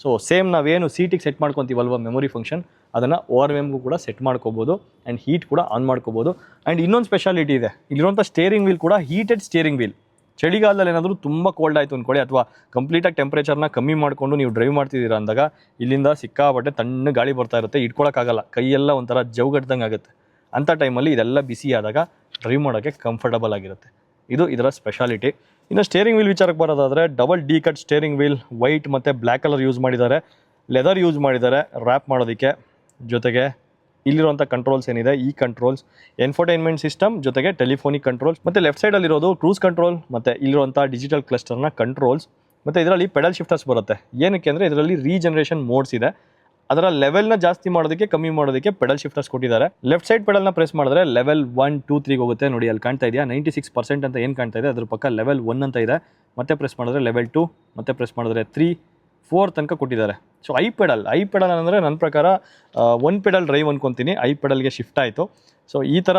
ಸೊ ಸೇಮ್ ನಾವೇನು ಸೀಟಿಗೆ ಸೆಟ್ ಮಾಡ್ಕೊತೀವಲ್ವ ಮೆಮೊರಿ ಫಂಕ್ಷನ್ ಅದನ್ನು ಓ ಆರ್ ಎಮ್ಗೂ ಕೂಡ ಸೆಟ್ ಮಾಡ್ಕೋಬೋದು ಆ್ಯಂಡ್ ಹೀಟ್ ಕೂಡ ಆನ್ ಮಾಡ್ಕೋಬೋದು. ಆ್ಯಂಡ್ ಇನ್ನೊಂದು ಸ್ಪೆಷಾಲಿಟಿ ಇದೆ. ಇಲ್ಲಿರುವಂಥ ಸ್ಟೇರಿಂಗ್ ವೀಲ್ ಕೂಡ ಹೀಟೆಡ್ ಸ್ಟೇರಿಂಗ್ ವೀಲ್ ಚಳಿಗಾಲದಲ್ಲಿ ಏನಾದರೂ ತುಂಬ ಕೋಲ್ಡ್ ಆಯಿತು ಅಂದ್ಕೊಳ್ಳಿ ಅಥವಾ ಕಂಪ್ಲೀಟಾಗಿ ಟೆಂಪ್ರೇಚರ್ನ ಕಮ್ಮಿ ಮಾಡಿಕೊಂಡು ನೀವು ಡ್ರೈವ್ ಮಾಡ್ತಿದ್ದೀರಾ ಅಂದಾಗ ಇಲ್ಲಿಂದ ಸಿಕ್ಕಾಬಟ್ಟೆ ತಣ್ಣ ಗಾಳಿ ಬರ್ತಾ ಇರುತ್ತೆ. ಇಟ್ಕೊಳಕ್ಕಾಗಲ್ಲ. ಕೈಯೆಲ್ಲ ಒಂಥರ ಜೌಗಡ್ದಂಗೆ ಆಗುತ್ತೆ. ಅಂಥ ಟೈಮಲ್ಲಿ ಇದೆಲ್ಲ ಬಿಸಿ ಆದಾಗ ಡ್ರೈವ್ ಮಾಡೋಕ್ಕೆ ಕಂಫರ್ಟಬಲ್ ಆಗಿರುತ್ತೆ. ಇದು ಇದರ ಸ್ಪೆಷಾಲಿಟಿ ಇನ್ನು ಸ್ಟೇರಿಂಗ್ ವೀಲ್ ವಿಚಾರಕ್ಕೆ ಬರೋದಾದರೆ double D cut steering wheel white ಮತ್ತು ಬ್ಲ್ಯಾಕ್ ಕಲರ್ ಯೂಸ್ ಮಾಡಿದ್ದಾರೆ. ಲೆದರ್ ಯೂಸ್ ಮಾಡಿದ್ದಾರೆ ರ್ಯಾಪ್ ಮಾಡೋದಕ್ಕೆ. ಜೊತೆಗೆ ಇಲ್ಲಿರುವಂಥ ಕಂಟ್ರೋಲ್ಸ್ ಏನಿದೆ? ಈ ಕಂಟ್ರೋಲ್ಸ್ ಎನ್ಫರ್ಟೈನ್ಮೆಂಟ್ ಸಿಸ್ಟಮ್ ಜೊತೆಗೆ ಟೆಲಿಫೋನಿಕ್ ಕಂಟ್ರೋಲ್ಸ್ ಮತ್ತು ಲೆಫ್ಟ್ ಸೈಡಲ್ಲಿರೋದು ಕ್ರೂಸ್ ಕಂಟ್ರೋಲ್ ಮತ್ತು ಇಲ್ಲಿರುವಂಥ ಡಿಜಿಟಲ್ ಕ್ಲಸ್ಟರ್ನ ಕಂಟ್ರೋಲ್ಸ್ ಮತ್ತು ಇದರಲ್ಲಿ ಪೆಡಲ್ ಶಿಫ್ಟರ್ಸ್ ಬರುತ್ತೆ. ಏನಕ್ಕೆ ಅಂದರೆ ಇದರಲ್ಲಿ ರೀಜನರೇಷನ್ ಮೋಡ್ಸ್ ಇದೆ. ಅದರ ಲೆವೆಲ್ನ ಜಾಸ್ತಿ ಮಾಡೋದಕ್ಕೆ, ಕಮ್ಮಿ ಮಾಡೋದಕ್ಕೆ ಪೆಡಲ್ ಶಿಫ್ಟರ್ಸ್ ಕೊಟ್ಟಿದ್ದಾರೆ. ಲೆಫ್ಟ್ ಸೈಡ್ ಪೆಡಲ್ನ ಪ್ರೆಸ್ ಮಾಡಿದ್ರೆ ಲೆವೆಲ್ ಒನ್ ಟೂ ತ್ರೀಗೆ ಹೋಗುತ್ತೆ. ನೋಡಿ, ಅಲ್ಲಿ ಕಾಣ್ತಾ ಇದೆಯಾ? ನೈಂಟಿ ಸಿಕ್ಸ್ ಪರ್ಸೆಂಟ್ ಅಂತ ಏನು ಕಾಣ್ತಾ ಇದೆ? ಅದ್ರ ಪಕ್ಕ ಲೆವೆಲ್ ಒನ್ ಅಂತ ಇದೆ. ಮತ್ತೆ ಪ್ರೆಸ್ ಮಾಡಿದ್ರೆ ಲೆವೆಲ್ ಟು ಮತ್ತೆ ಪ್ರೆಸ್ ಮಾಡಿದ್ರೆ ತ್ರೀ ಫೋರ್ ತನಕ ಕೊಟ್ಟಿದ್ದಾರೆ. So I pedal I pedal ಅಂದರೆ ನನ್ನ ಪ್ರಕಾರ ಒನ್ ಪೆಡಲ್ ಡ್ರೈವ್ ಅನ್ಕೊತೀನಿ. ಐ ಪೆಡಲ್ಗೆ ಶಿಫ್ಟ್ ಆಯಿತು. ಸೊ ಈ ಥರ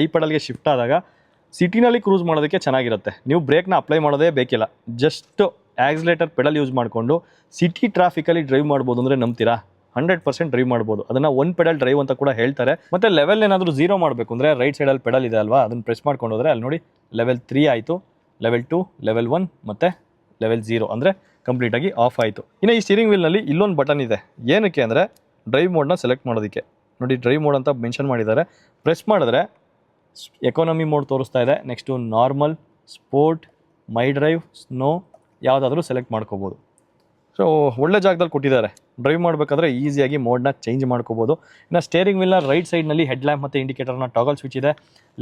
ಐ ಪೆಡಲ್ಗೆ ಶಿಫ್ಟ್ ಆದಾಗ ಸಿಟಿನಲ್ಲಿ ಕ್ರೂಸ್ ಮಾಡೋದಕ್ಕೆ ಚೆನ್ನಾಗಿರುತ್ತೆ. ನೀವು ಬ್ರೇಕ್ನ ಅಪ್ಲೈ ಮಾಡೋದೇ ಬೇಕಿಲ್ಲ. ಜಸ್ಟ್ ಆಕ್ಸಿಲೇಟರ್ ಪೆಡಲ್ ಯೂಸ್ ಮಾಡಿಕೊಂಡು ಸಿಟಿ ಟ್ರಾಫಿಕಲ್ಲಿ ಡ್ರೈವ್ ಮಾಡ್ಬೋದು ಅಂದರೆ ನಂಬ್ತೀರಾ? ಹಂಡ್ರೆಡ್ ಪರ್ಸೆಂಟ್ ಡ್ರೈವ್ ಮಾಡ್ಬೋದು. ಅದನ್ನ ಒನ್ ಪೆಡಲ್ ಡ್ರೈವ್ ಅಂತ ಕೂಡ ಹೇಳ್ತಾರೆ. ಮತ್ತೆ ಲೆವೆಲ್ ಏನಾದರೂ ಝೀರೋ ಮಾಡಬೇಕು ಅಂದರೆ ರೈಟ್ ಸೈಡಲ್ಲಿ ಪೆಡಲ್ ಇದೆ ಅಲ್ವಾ? ಅದನ್ನು ಪ್ರೆಸ್ ಮಾಡ್ಕೊಂಡು ಹೋದ್ರೆ ಅಲ್ಲಿ ನೋಡಿ ಲೆವೆಲ್ ತ್ರೀ ಆಯಿತು ಲೆವೆಲ್ ಟು ಲೆವೆಲ್ ಒನ್ ಮತ್ತು ಲೆವೆಲ್ ಝೀರೋ ಅಂದರೆ ಕಂಪ್ಲೀಟಾಗಿ ಆಫ್ ಆಯಿತು. ಇನ್ನು ಈ ಸ್ಟೀರಿಂಗ್ ವೀಲ್ನಲ್ಲಿ ಇಲ್ಲೊಂದು ಬಟನ್ ಇದೆ. ಏನಕ್ಕೆ ಅಂದರೆ ಡ್ರೈವ್ ಮೋಡ್ನ ಸೆಲೆಕ್ಟ್ ಮಾಡೋದಕ್ಕೆ. ನೋಡಿ ಡ್ರೈವ್ ಮೋಡ್ ಅಂತ ಮೆನ್ಷನ್ ಮಾಡಿದ್ದಾರೆ. ಪ್ರೆಸ್ ಮಾಡಿದ್ರೆ ಎಕಾನಮಿ ಮೋಡ್ ತೋರಿಸ್ತಾ ಇದೆ. Next normal sport my drive snow ಯಾವುದಾದ್ರೂ ಸೆಲೆಕ್ಟ್ ಮಾಡ್ಕೋಬೋದು. ಸೊ ಒಳ್ಳೆ ಜಾಗದಲ್ಲಿ ಕೊಟ್ಟಿದ್ದಾರೆ. ಡ್ರೈವ್ ಮಾಡಬೇಕಾದ್ರೆ ಈಸಿಯಾಗಿ ಮೋಡ್ನ ಚೇಂಜ್ ಮಾಡ್ಕೋಬೋದು. ಇನ್ನು ಸ್ಟೇರಿಂಗ್ ವಿಲ್ನ ರೈಟ್ ಸೈಡ್ನಲ್ಲಿ ಹೆಡ್ ಲ್ಯಾಂಪ್ ಮತ್ತು ಇಂಡಿಕೇಟರ್ನ ಟಾಗಲ್ ಸ್ವಿಚ್ ಇದೆ.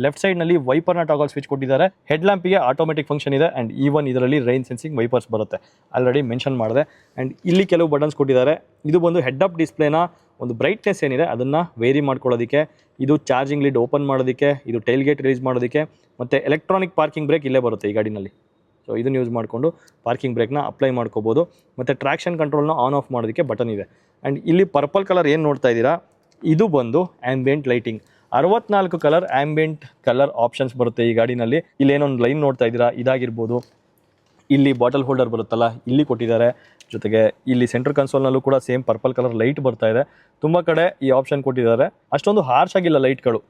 ಲೆಫ್ಟ್ ಸೈಡ್ನಲ್ಲಿ ವೈಪರ್ನ ಟಾಗಲ್ ಸ್ವಿಚ್ ಕೊಟ್ಟಿದ್ದಾರೆ. ಹೆಡ್ ಲ್ಯಾಂಪಿಗೆ ಆಟೋಮೆಟಿಕ್ ಫಂಕ್ಷನ್ ಇದೆ ಆ್ಯಂಡ್ ಈವನ್ ಇದರಲ್ಲಿ ರೈನ್ ಸೆನ್ಸಿಂಗ್ ವೈಪರ್ಸ್ ಬರುತ್ತೆ. ಆಲ್ರೆಡಿ ಮೆನ್ಷನ್ ಮಾಡಿದೆ. ಆ್ಯಂಡ್ ಇಲ್ಲಿ ಕೆಲವು ಬಟನ್ಸ್ ಕೊಟ್ಟಿದ್ದಾರೆ. ಇದು ಬಂದು ಹೆಡ್ ಅಪ್ ಡಿಸ್ಪ್ಲೇನ ಒಂದು ಬ್ರೈಟ್ನೆಸ್ ಏನಿದೆ, ಅದನ್ನು ವೇರಿ ಮಾಡ್ಕೊಳ್ಳೋದಕ್ಕೆ, ಇದು ಚಾರ್ಜಿಂಗ್ ಲಿಡ್ ಓಪನ್ ಮಾಡೋದಕ್ಕೆ, ಇದು ಟೈಲ್ ಗೇಟ್ ರಿಲೀಸ್ ಮಾಡೋದಕ್ಕೆ, ಮತ್ತು ಎಲೆಕ್ಟ್ರಾನಿಕ್ ಪಾರ್ಕಿಂಗ್ ಬ್ರೇಕ್ ಇಲ್ಲೇ ಬರುತ್ತೆ ಈ ಗಾಡಿನಲ್ಲಿ. ಸೊ ಇದನ್ನು ಯೂಸ್ ಮಾಡಿಕೊಂಡು ಪಾರ್ಕಿಂಗ್ ಬ್ರೇಕ್ನ ಅಪ್ಲೈ ಮಾಡ್ಕೋಬೋದು. ಮತ್ತು ಟ್ರ್ಯಾಕ್ಷನ್ ಕಂಟ್ರೋಲ್ನ ಆನ್ ಆಫ್ ಮಾಡೋದಕ್ಕೆ ಬಟನ್ ಇದೆ. ಆ್ಯಂಡ್ ಇಲ್ಲಿ ಪರ್ಪಲ್ ಕಲರ್ ಏನು ನೋಡ್ತಾ ಇದ್ದೀರಾ? ಇದು ಬಂದು ಆ್ಯಂಬಿಯಂಟ್ ಲೈಟಿಂಗ್ ಅರವತ್ನಾಲ್ಕು ಕಲರ್ ಆ್ಯಂಬಿಯಂಟ್ ಕಲರ್ ಆಪ್ಷನ್ಸ್ ಬರುತ್ತೆ ಈ ಗಾಡಿನಲ್ಲಿ. ಇಲ್ಲಿ ಏನೊಂದು ಲೈನ್ ನೋಡ್ತಾ ಇದ್ದೀರಾ? ಇದಾಗಿರ್ಬೋದು. ಇಲ್ಲಿ ಬಾಟಲ್ ಹೋಲ್ಡರ್ ಬರುತ್ತಲ್ಲ, ಇಲ್ಲಿ ಕೊಟ್ಟಿದ್ದಾರೆ. ಜೊತೆಗೆ ಇಲ್ಲಿ ಸೆಂಟ್ರ್ ಕನ್ಸೋಲ್ನಲ್ಲೂ ಕೂಡ ಸೇಮ್ ಪರ್ಪಲ್ ಕಲರ್ ಲೈಟ್ ಬರ್ತಾ ಇದೆ. ತುಂಬ ಕಡೆ ಈ ಆಪ್ಷನ್ ಕೊಟ್ಟಿದ್ದಾರೆ. ಅಷ್ಟೊಂದು ಹಾರ್ಶ್ ಆಗಿಲ್ಲ ಲೈಟ್ಗಳು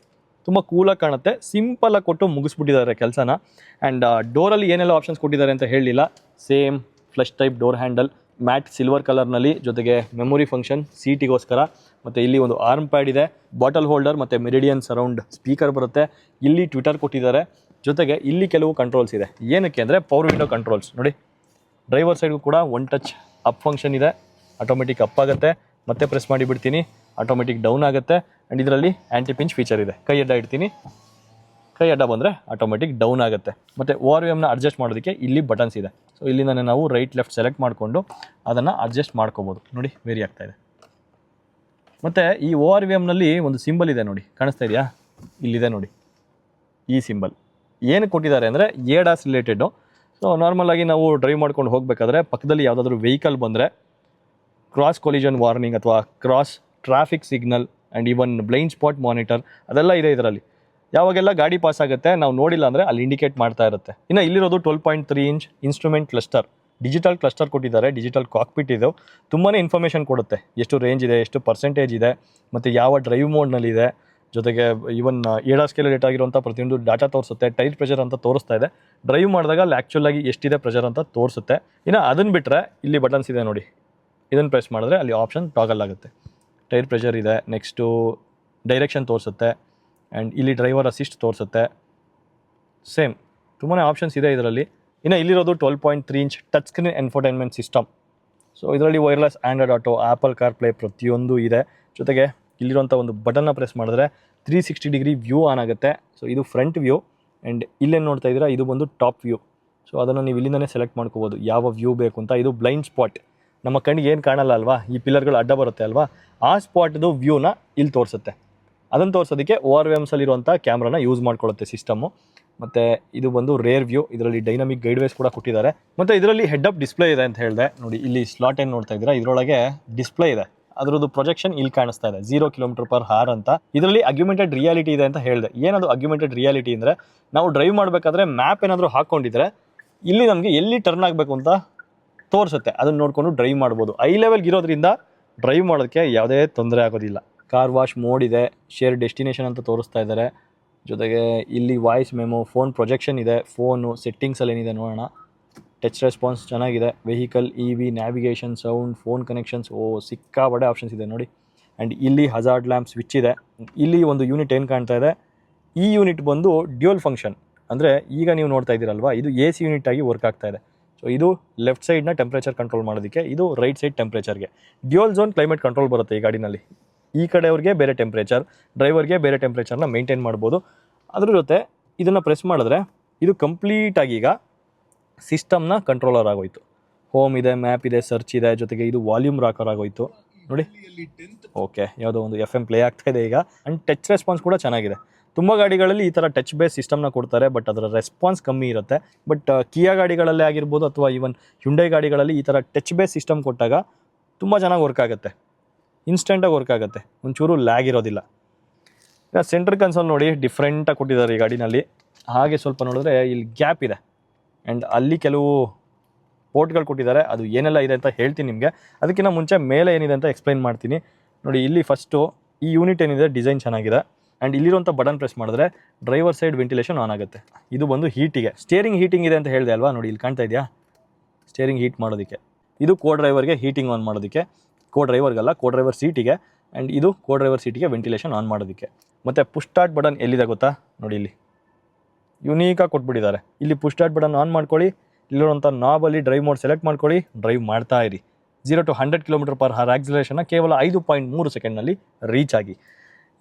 ತುಂಬ ಕೂಲಾಗಿ ಕಾಣುತ್ತೆ. ಸಿಂಪಲಾಗಿ ಕೊಟ್ಟು ಮುಗಿಸ್ಬಿಟ್ಟಿದ್ದಾರೆ ಕೆಲಸನ. ಆ್ಯಂಡ್ ಡೋರಲ್ಲಿ ಏನೆಲ್ಲ ಆಪ್ಷನ್ಸ್ ಕೊಟ್ಟಿದ್ದಾರೆ ಅಂತ ಹೇಳಲಿಲ್ಲ. Same flush type door handle matte silver ಕಲರ್ನಲ್ಲಿ ಜೊತೆಗೆ ಮೆಮೊರಿ ಫಂಕ್ಷನ್ ಸೀಟಿಗೋಸ್ಕರ ಮತ್ತು ಇಲ್ಲಿ ಒಂದು ಆರ್ಮ್ ಪ್ಯಾಡ್ ಇದೆ. ಬಾಟಲ್ ಹೋಲ್ಡರ್ ಮತ್ತು ಮೆರಿಡಿಯನ್ ಸರೌಂಡ್ ಸ್ಪೀಕರ್ ಬರುತ್ತೆ. ಇಲ್ಲಿ ಟ್ವಿಟರ್ ಕೊಟ್ಟಿದ್ದಾರೆ. ಜೊತೆಗೆ ಇಲ್ಲಿ ಕೆಲವು ಕಂಟ್ರೋಲ್ಸ್ ಇದೆ. ಏನಕ್ಕೆ ಅಂದರೆ ಪವರ್ ವಿಂಡೋ ಕಂಟ್ರೋಲ್ಸ್ ನೋಡಿ ಡ್ರೈವರ್ ಸೈಡ್ಗೂ ಕೂಡ ಒನ್ ಟಚ್ ಅಪ್ ಫಂಕ್ಷನ್ ಇದೆ. ಆಟೋಮೆಟಿಕ್ ಅಪ್ ಆಗುತ್ತೆ. ಮತ್ತೆ ಪ್ರೆಸ್ ಮಾಡಿ ಬಿಡ್ತೀನಿ. ಆಟೋಮೆಟಿಕ್ ಡೌನ್ ಆಗುತ್ತೆ. ಆ್ಯಂಡ್ ಇದರಲ್ಲಿ ಆ್ಯಂಟಿ ಪಿಂಚ್ ಫೀಚರ್ ಇದೆ. ಕೈ ಅಡ್ಡ ಇಡ್ತೀನಿ. ಕೈ ಅಡ್ಡ ಬಂದರೆ ಆಟೋಮೆಟಿಕ್ ಡೌನ್ ಆಗುತ್ತೆ. ಮತ್ತು ಓರ್ ವಿ ಎಮ್ನ ಅಡ್ಜಸ್ಟ್ ಮಾಡೋದಕ್ಕೆ ಇಲ್ಲಿ ಬಟನ್ಸ್ ಇದೆ. ಸೊ ಇಲ್ಲಿಂದನೇ ನಾವು ರೈಟ್ ಲೆಫ್ಟ್ ಸೆಲೆಕ್ಟ್ ಮಾಡಿಕೊಂಡು ಅದನ್ನು ಅಡ್ಜಸ್ಟ್ ಮಾಡ್ಕೋಬೋದು. ನೋಡಿ ವೇರಿ ಆಗ್ತಾ ಇದೆ. ಮತ್ತು ಈ ಓ ಆರ್ ವಿ ಎಮ್ನಲ್ಲಿ ಒಂದು ಸಿಂಬಲ್ ಇದೆ ನೋಡಿ. ಕಾಣಿಸ್ತಾ ಇದೆಯಾ? ಇಲ್ಲಿದೆ ನೋಡಿ. ಈ ಸಿಂಬಲ್ ಏನು ಕೊಟ್ಟಿದ್ದಾರೆ ಅಂದರೆ ಏಡಾಸ್ ರಿಲೇಟೆಡು ಸೊ ನಾರ್ಮಲಾಗಿ ನಾವು ಡ್ರೈವ್ ಮಾಡ್ಕೊಂಡು ಹೋಗಬೇಕಾದ್ರೆ ಪಕ್ಕದಲ್ಲಿ ಯಾವುದಾದ್ರೂ ವೆಹಿಕಲ್ ಬಂದರೆ ಕ್ರಾಸ್ ಕೊಲಿಷನ್ ವಾರ್ನಿಂಗ್ ಅಥವಾ cross traffic signal and even blind spot monitor ಅದೆಲ್ಲ ಇದೆ ಇದರಲ್ಲಿ. ಯಾವಾಗೆಲ್ಲ ಗಾಡಿ ಪಾಸ್ ಆಗುತ್ತೆ, ನಾವು ನೋಡಿಲ್ಲ ಅಂದರೆ ಅಲ್ಲಿ ಇಂಡಿಕೇಟ್ ಮಾಡ್ತಾ ಇರುತ್ತೆ. ಇನ್ನು ಇಲ್ಲಿರೋದು twelve point three inch instrument cluster digital cluster ಕೊಟ್ಟಿದ್ದಾರೆ ಡಿಜಿಟಲ್ ಕಾಕ್ಪಿಟ್ ಇದು. ತುಂಬಾ ಇನ್ಫಾರ್ಮೇಷನ್ ಕೊಡುತ್ತೆ. ಎಷ್ಟು ರೇಂಜ್ ಇದೆ, ಎಷ್ಟು ಪರ್ಸೆಂಟೇಜ್ ಇದೆ, ಮತ್ತು ಯಾವ ಡ್ರೈವ್ ಮೋಡ್ನಲ್ಲಿದೆ ಜೊತೆಗೆ ಇವನ್ ಏಡಾ ಸ್ಕೇಲ್ ರೇಟ್ ಆಗಿರುವಂಥ ಪ್ರತಿಯೊಂದು ಡಾಟಾ ತೋರಿಸುತ್ತೆ ಟೈರ್ ಪ್ರೆಷರ್ ಅಂತ ತೋರಿಸ್ತಾ ಇದೆ. ಡ್ರೈವ್ ಮಾಡಿದಾಗ ಅಲ್ಲಿ ಆ್ಯಕ್ಚುಲ್ ಆಗಿ ಎಷ್ಟಿದೆ ಪ್ರೆಷರ್ ಅಂತ ತೋರಿಸುತ್ತೆ. ಇನ್ನು ಅದನ್ನು ಬಿಟ್ಟರೆ ಇಲ್ಲಿ ಬಟನ್ಸ್ ಇದೆ ನೋಡಿ. ಇದನ್ನು ಪ್ರೆಸ್ ಮಾಡಿದ್ರೆ ಅಲ್ಲಿ ಆಪ್ಷನ್ ಟಾಗಲ್ ಆಗುತ್ತೆ. ಟೈರ್ ಪ್ರೆಷರ್ ಇದೆ ನೆಕ್ಸ್ಟು ಡೈರೆಕ್ಷನ್ ತೋರಿಸುತ್ತೆ ಆ್ಯಂಡ್ ಇಲ್ಲಿ ಡ್ರೈವರ್ ಅಸಿಸ್ಟ್ ತೋರಿಸುತ್ತೆ. ಸೇಮ್ ತುಂಬಾ ಆಪ್ಷನ್ಸ್ ಇದೆ ಇದರಲ್ಲಿ. ಇನ್ನು ಇಲ್ಲಿರೋದು twelve point three inch touch screen infotainment system so ಇದರಲ್ಲಿ wireless Android Auto Apple CarPlay ಪ್ರತಿಯೊಂದು ಇದೆ. ಜೊತೆಗೆ ಇಲ್ಲಿರುವಂಥ ಒಂದು ಬಟನ್ನ ಪ್ರೆಸ್ ಮಾಡಿದ್ರೆ three sixty degree view on ಆಗುತ್ತೆ. ಸೊ ಇದು ಫ್ರಂಟ್ ವ್ಯೂ ಆ್ಯಂಡ್ ಇಲ್ಲೇನು ನೋಡ್ತಾ ಇದ್ದೀರಾ? ಇದು ಬಂದು ಟಾಪ್ ವ್ಯೂ ಸೊ ಅದನ್ನು ನೀವು ಇಲ್ಲಿಂದನೇ ಸೆಲೆಕ್ಟ್ ಮಾಡ್ಕೋಬೋದು. ಯಾವ ವ್ಯೂ ಬೇಕು ಅಂತ. ಇದು ಬ್ಲೈಂಡ್ ಸ್ಪಾಟ್ ನಮ್ಮ ಕಣ್ಣಿಗೆ ಏನು ಕಾಣಲ್ಲ ಅಲ್ವಾ? ಈ ಪಿಲ್ಲರ್ಗಳು ಅಡ್ಡ ಬರುತ್ತೆ ಅಲ್ವಾ? ಆ ಸ್ಪಾಟ್ದು ವ್ಯೂನ ಇಲ್ಲಿ ತೋರಿಸುತ್ತೆ. ಅದನ್ನು ತೋರಿಸೋದಕ್ಕೆ ಓ ಆರ್ ವಿ ಎಮ್ಸಲ್ಲಿರುವಂಥ ಕ್ಯಾಮ್ರಾನ ಯೂಸ್ ಮಾಡ್ಕೊಳ್ಳುತ್ತೆ ಸಿಸ್ಟಮು ಮತ್ತು ಇದು ಬಂದು ರೇರ್ ವ್ಯೂ ಇದರಲ್ಲಿ ಡೈನಮಿಕ್ ಗೈಡ್ವೇಸ್ ಕೂಡ ಕೊಟ್ಟಿದ್ದಾರೆ. ಮತ್ತು ಇದರಲ್ಲಿ ಹೆಡ್ ಅಪ್ ಡಿಸ್ಪ್ಲೇ ಇದೆ ಅಂತ ಹೇಳಿದೆ. ನೋಡಿ, ಇಲ್ಲಿ ಸ್ಲಾಟ್ ಏನು ನೋಡ್ತಾ ಇದ್ದೀರಾ? ಇದರೊಳಗೆ ಡಿಸ್ಪ್ಲೇ ಇದೆ. ಅದರದ್ದು ಪ್ರೊಜೆಕ್ಷನ್ ಇಲ್ಲಿ ಕಾಣಿಸ್ತಾ ಇದೆ. ಜೀರೋ ಕಿಲೋಮೀಟರ್ ಪರ್ ಹಾರ್ ಅಂತ. ಇದರಲ್ಲಿ ಅಗ್ಯುಮೆಂಟೆಡ್ ರಿಯಾಲಿಟಿ ಇದೆ ಅಂತ ಹೇಳಿದೆ. ಏನದು ಅಗ್ಯುಮೆಂಟೆಡ್ ರಿಯಾಲಿಟಿ ಅಂದರೆ, ನಾವು ಡ್ರೈವ್ ಮಾಡಬೇಕಾದ್ರೆ ಮ್ಯಾಪ್ ಏನಾದರೂ ಹಾಕ್ಕೊಂಡಿದ್ರೆ, ಇಲ್ಲಿ ನಮಗೆ ಎಲ್ಲಿ ಟರ್ನ್ ಆಗಬೇಕು ಅಂತ ತೋರಿಸುತ್ತೆ. ಅದನ್ನ ನೋಡಿಕೊಂಡು ಡ್ರೈವ್ ಮಾಡ್ಬೋದು. ಐ ಲೆವೆಲ್ಗೆ ಇರೋದ್ರಿಂದ ಡ್ರೈವ್ ಮಾಡೋದಕ್ಕೆ ಯಾವುದೇ ತೊಂದರೆ ಆಗೋದಿಲ್ಲ. ಕಾರ್ ವಾಶ್ ಮೋಡ್ ಇದೆ. ಶೇರ್ ಡೆಸ್ಟಿನೇಷನ್ ಅಂತ ತೋರಿಸ್ತಾ ಇದ್ದಾರೆ. ಜೊತೆಗೆ ಇಲ್ಲಿ ವಾಯ್ಸ್ ಮೆಮೊ ಫೋನ್ ಪ್ರೊಜೆಕ್ಷನ್ ಇದೆ. ಫೋನು ಸೆಟ್ಟಿಂಗ್ಸಲ್ಲಿ ಏನಿದೆ ನೋಡೋಣ. ಟಚ್ ರೆಸ್ಪಾನ್ಸ್ ಚೆನ್ನಾಗಿದೆ. Vehicle E V navigation sound phone connections ಓ ಸಿಕ್ಕಾಬಡೆ ಆಪ್ಷನ್ಸ್ ಇದೆ ನೋಡಿ. ಆ್ಯಂಡ್ ಇಲ್ಲಿ ಹಜಾರ್ಡ್ ಲ್ಯಾಂಪ್ ಸ್ವಿಚ್ ಇದೆ. ಇಲ್ಲಿ ಒಂದು ಯೂನಿಟ್ ಏನು ಕಾಣ್ತಾ ಇದೆ? ಈ ಯೂನಿಟ್ ಬಂದು ಡ್ಯೂಯಲ್ ಫಂಕ್ಷನ್ ಅಂದರೆ ಈಗ ನೀವು ನೋಡ್ತಾ ಇದ್ದೀರಲ್ವ? ಇದು ಎ ಸಿ ಯೂನಿಟ್ ಆಗಿ ವರ್ಕ್ ಆಗ್ತಾ ಇದೆ. ಸೊ ಇದು ಲೆಫ್ಟ್ ಸೈಡ್ನ ಟೆಂಪ್ರೇಚರ್ ಕಂಟ್ರೋಲ್ ಮಾಡೋದಕ್ಕೆ ಇದು ರೈಟ್ ಸೈಡ್ ಟೆಂಪ್ರೇಚರ್ಗೆ ಡ್ಯೂಯಲ್ ಝೋನ್ ಕ್ಲೈಮೇಟ್ ಕಂಟ್ರೋಲ್ ಬರುತ್ತೆ ಈ ಗಾಡಿನಲ್ಲಿ. ಈ ಕಡೆಯವ್ರಿಗೆ ಬೇರೆ ಟೆಂಪ್ರೇಚರ್ ಡ್ರೈವರ್ಗೆ ಬೇರೆ ಟೆಂಪ್ರೇಚರ್ನ ಮೇಂಟೈನ್ ಮಾಡ್ಬೋದು. ಅದ್ರ ಜೊತೆ ಇದನ್ನು ಪ್ರೆಸ್ ಮಾಡಿದ್ರೆ ಇದು ಕಂಪ್ಲೀಟಾಗಿ ಈಗ ಸಿಸ್ಟಮ್ನ ಕಂಟ್ರೋಲರ್ ಆಗೋಯ್ತು. ಹೋಮ್ ಇದೆ ಮ್ಯಾಪ್ ಇದೆ ಸರ್ಚ್ ಇದೆ ಜೊತೆಗೆ ಇದು ವಾಲ್ಯೂಮ್ ರಾಕರ್ ಆಗೋಯ್ತು. ನೋಡಿ. ಓಕೆ ಯಾವುದೋ ಒಂದು ಎಫ್ ಎಂ ಪ್ಲೇ ಆಗ್ತಾ ಇದೆ ಈಗ. ಆ್ಯಂಡ್ ಟಚ್ ರೆಸ್ಪಾನ್ಸ್ ಕೂಡ ಚೆನ್ನಾಗಿದೆ. ತುಂಬ ಗಾಡಿಗಳಲ್ಲಿ ಈ ಥರ ಟಚ್ ಬೇಸ್ ಸಿಸ್ಟಮ್ನ ಕೊಡ್ತಾರೆ ಬಟ್ ಅದರ ರೆಸ್ಪಾನ್ಸ್ ಕಮ್ಮಿ ಇರುತ್ತೆ. ಬಟ್ ಕಿಯಾ ಗಾಡಿಗಳಲ್ಲೇ ಆಗಿರ್ಬೋದು ಅಥವಾ ಈವನ್ ಹ್ಯುಂಡೈ ಗಾಡಿಗಳಲ್ಲಿ ಈ ಥರ ಟಚ್ ಬೇಸ್ ಸಿಸ್ಟಮ್ ಕೊಟ್ಟಾಗ ತುಂಬ ಚೆನ್ನಾಗಿ ವರ್ಕ್ ಆಗುತ್ತೆ. ಇನ್ಸ್ಟೆಂಟಾಗಿ ವರ್ಕ್ ಆಗುತ್ತೆ. ಒಂಚೂರು ಲ್ಯಾಗ್ ಇರೋದಿಲ್ಲ. ಇನ್ನು ಸೆಂಟ್ರ್ ಕನ್ಸೋಲ್ ನೋಡಿ ಡಿಫ್ರೆಂಟಾಗಿ ಕೊಟ್ಟಿದ್ದಾರೆ ಈ ಗಾಡಿನಲ್ಲಿ. ಹಾಗೆ ಸ್ವಲ್ಪ ನೋಡಿದ್ರೆ ಇಲ್ಲಿ ಗ್ಯಾಪ್ ಇದೆ. ಆ್ಯಂಡ್ ಅಲ್ಲಿ ಕೆಲವು ಪೋರ್ಟ್ಗಳು ಕೊಟ್ಟಿದ್ದಾರೆ. ಅದು ಏನೆಲ್ಲ ಇದೆ ಅಂತ ಹೇಳ್ತೀನಿ ನಿಮಗೆ. ಅದಕ್ಕಿಂತ ಮುಂಚೆ ಮೇಲೆ ಏನಿದೆ ಅಂತ ಎಕ್ಸ್ಪ್ಲೈನ್ ಮಾಡ್ತೀನಿ. ನೋಡಿ, ಇಲ್ಲಿ ಫಸ್ಟು ಈ ಯೂನಿಟ್ ಏನಿದೆ ಡಿಸೈನ್ ಚೆನ್ನಾಗಿದೆ. ಆ್ಯಂಡ್ ಇಲ್ಲಿರುವಂಥ ಬಟನ್ ಪ್ರೆಸ್ ಮಾಡಿದ್ರೆ ಡ್ರೈವರ್ ಸೈಡ್ ವೆಂಟಿಲೇಷನ್ ಆನ್ ಆಗುತ್ತೆ. ಇದು ಬಂದು ಹೀಟಿಗೆ ಸ್ಟೇರಿಂಗ್ ಹೀಟಿಂಗ್ ಇದೆ ಅಂತ ಹೇಳಿದೆ ಅಲ್ವಾ? ನೋಡಿ, ಇಲ್ಲಿ ಕಾಣ್ತಾ ಇದೆಯಾ? ಸ್ಟೇರಿಂಗ್ ಹೀಟ್ ಮಾಡೋದಕ್ಕೆ. ಇದು ಕೋ ಡ್ರೈವರ್ಗೆ ಹೀಟಿಂಗ್ ಆನ್ ಮಾಡೋದಕ್ಕೆ. ಕೋ ಡ್ರೈವರ್ಗಲ್ಲ ಕೋ ಡ್ರೈವರ್ ಸೀಟಿಗೆ ಆ್ಯಂಡ್ ಇದು ಕೋ ಡ್ರೈವರ್ ಸೀಟಿಗೆ ವೆಂಟಿಲೇಷನ್ ಆನ್ ಮಾಡೋದಕ್ಕೆ. ಮತ್ತು ಪುಷ್ ಸ್ಟಾರ್ಟ್ ಬಟನ್ ಎಲ್ಲಿದೆ ಗೊತ್ತಾ? ನೋಡಿ ಇಲ್ಲಿ. ಯುನೀಕಾಗಿ ಕೊಟ್ಬಿಟ್ಟಿದ್ದಾರೆ. ಇಲ್ಲಿ ಪುಷ್ ಸ್ಟಾರ್ಟ್ ಬಟನ್ ಆನ್ ಮಾಡ್ಕೊಳ್ಳಿ. ಇಲ್ಲಿರುವಂಥ ನಾಬಲ್ಲಿ ಡ್ರೈವ್ ಮೋಡ್ ಸೆಲೆಕ್ಟ್ ಮಾಡ್ಕೊಳ್ಳಿ. ಡ್ರೈವ್ ಮಾಡ್ತಾ ಇರಿ. Zero to hundred kilometre per hour ಆಕ್ಸಿಲೇಷನ್ನ ಕೇವಲ ಐದು ಪಾಯಿಂಟ್ ಮೂರು ಸೆಕೆಂಡ್ನಲ್ಲಿ ರೀಚ್ ಆಗಿ.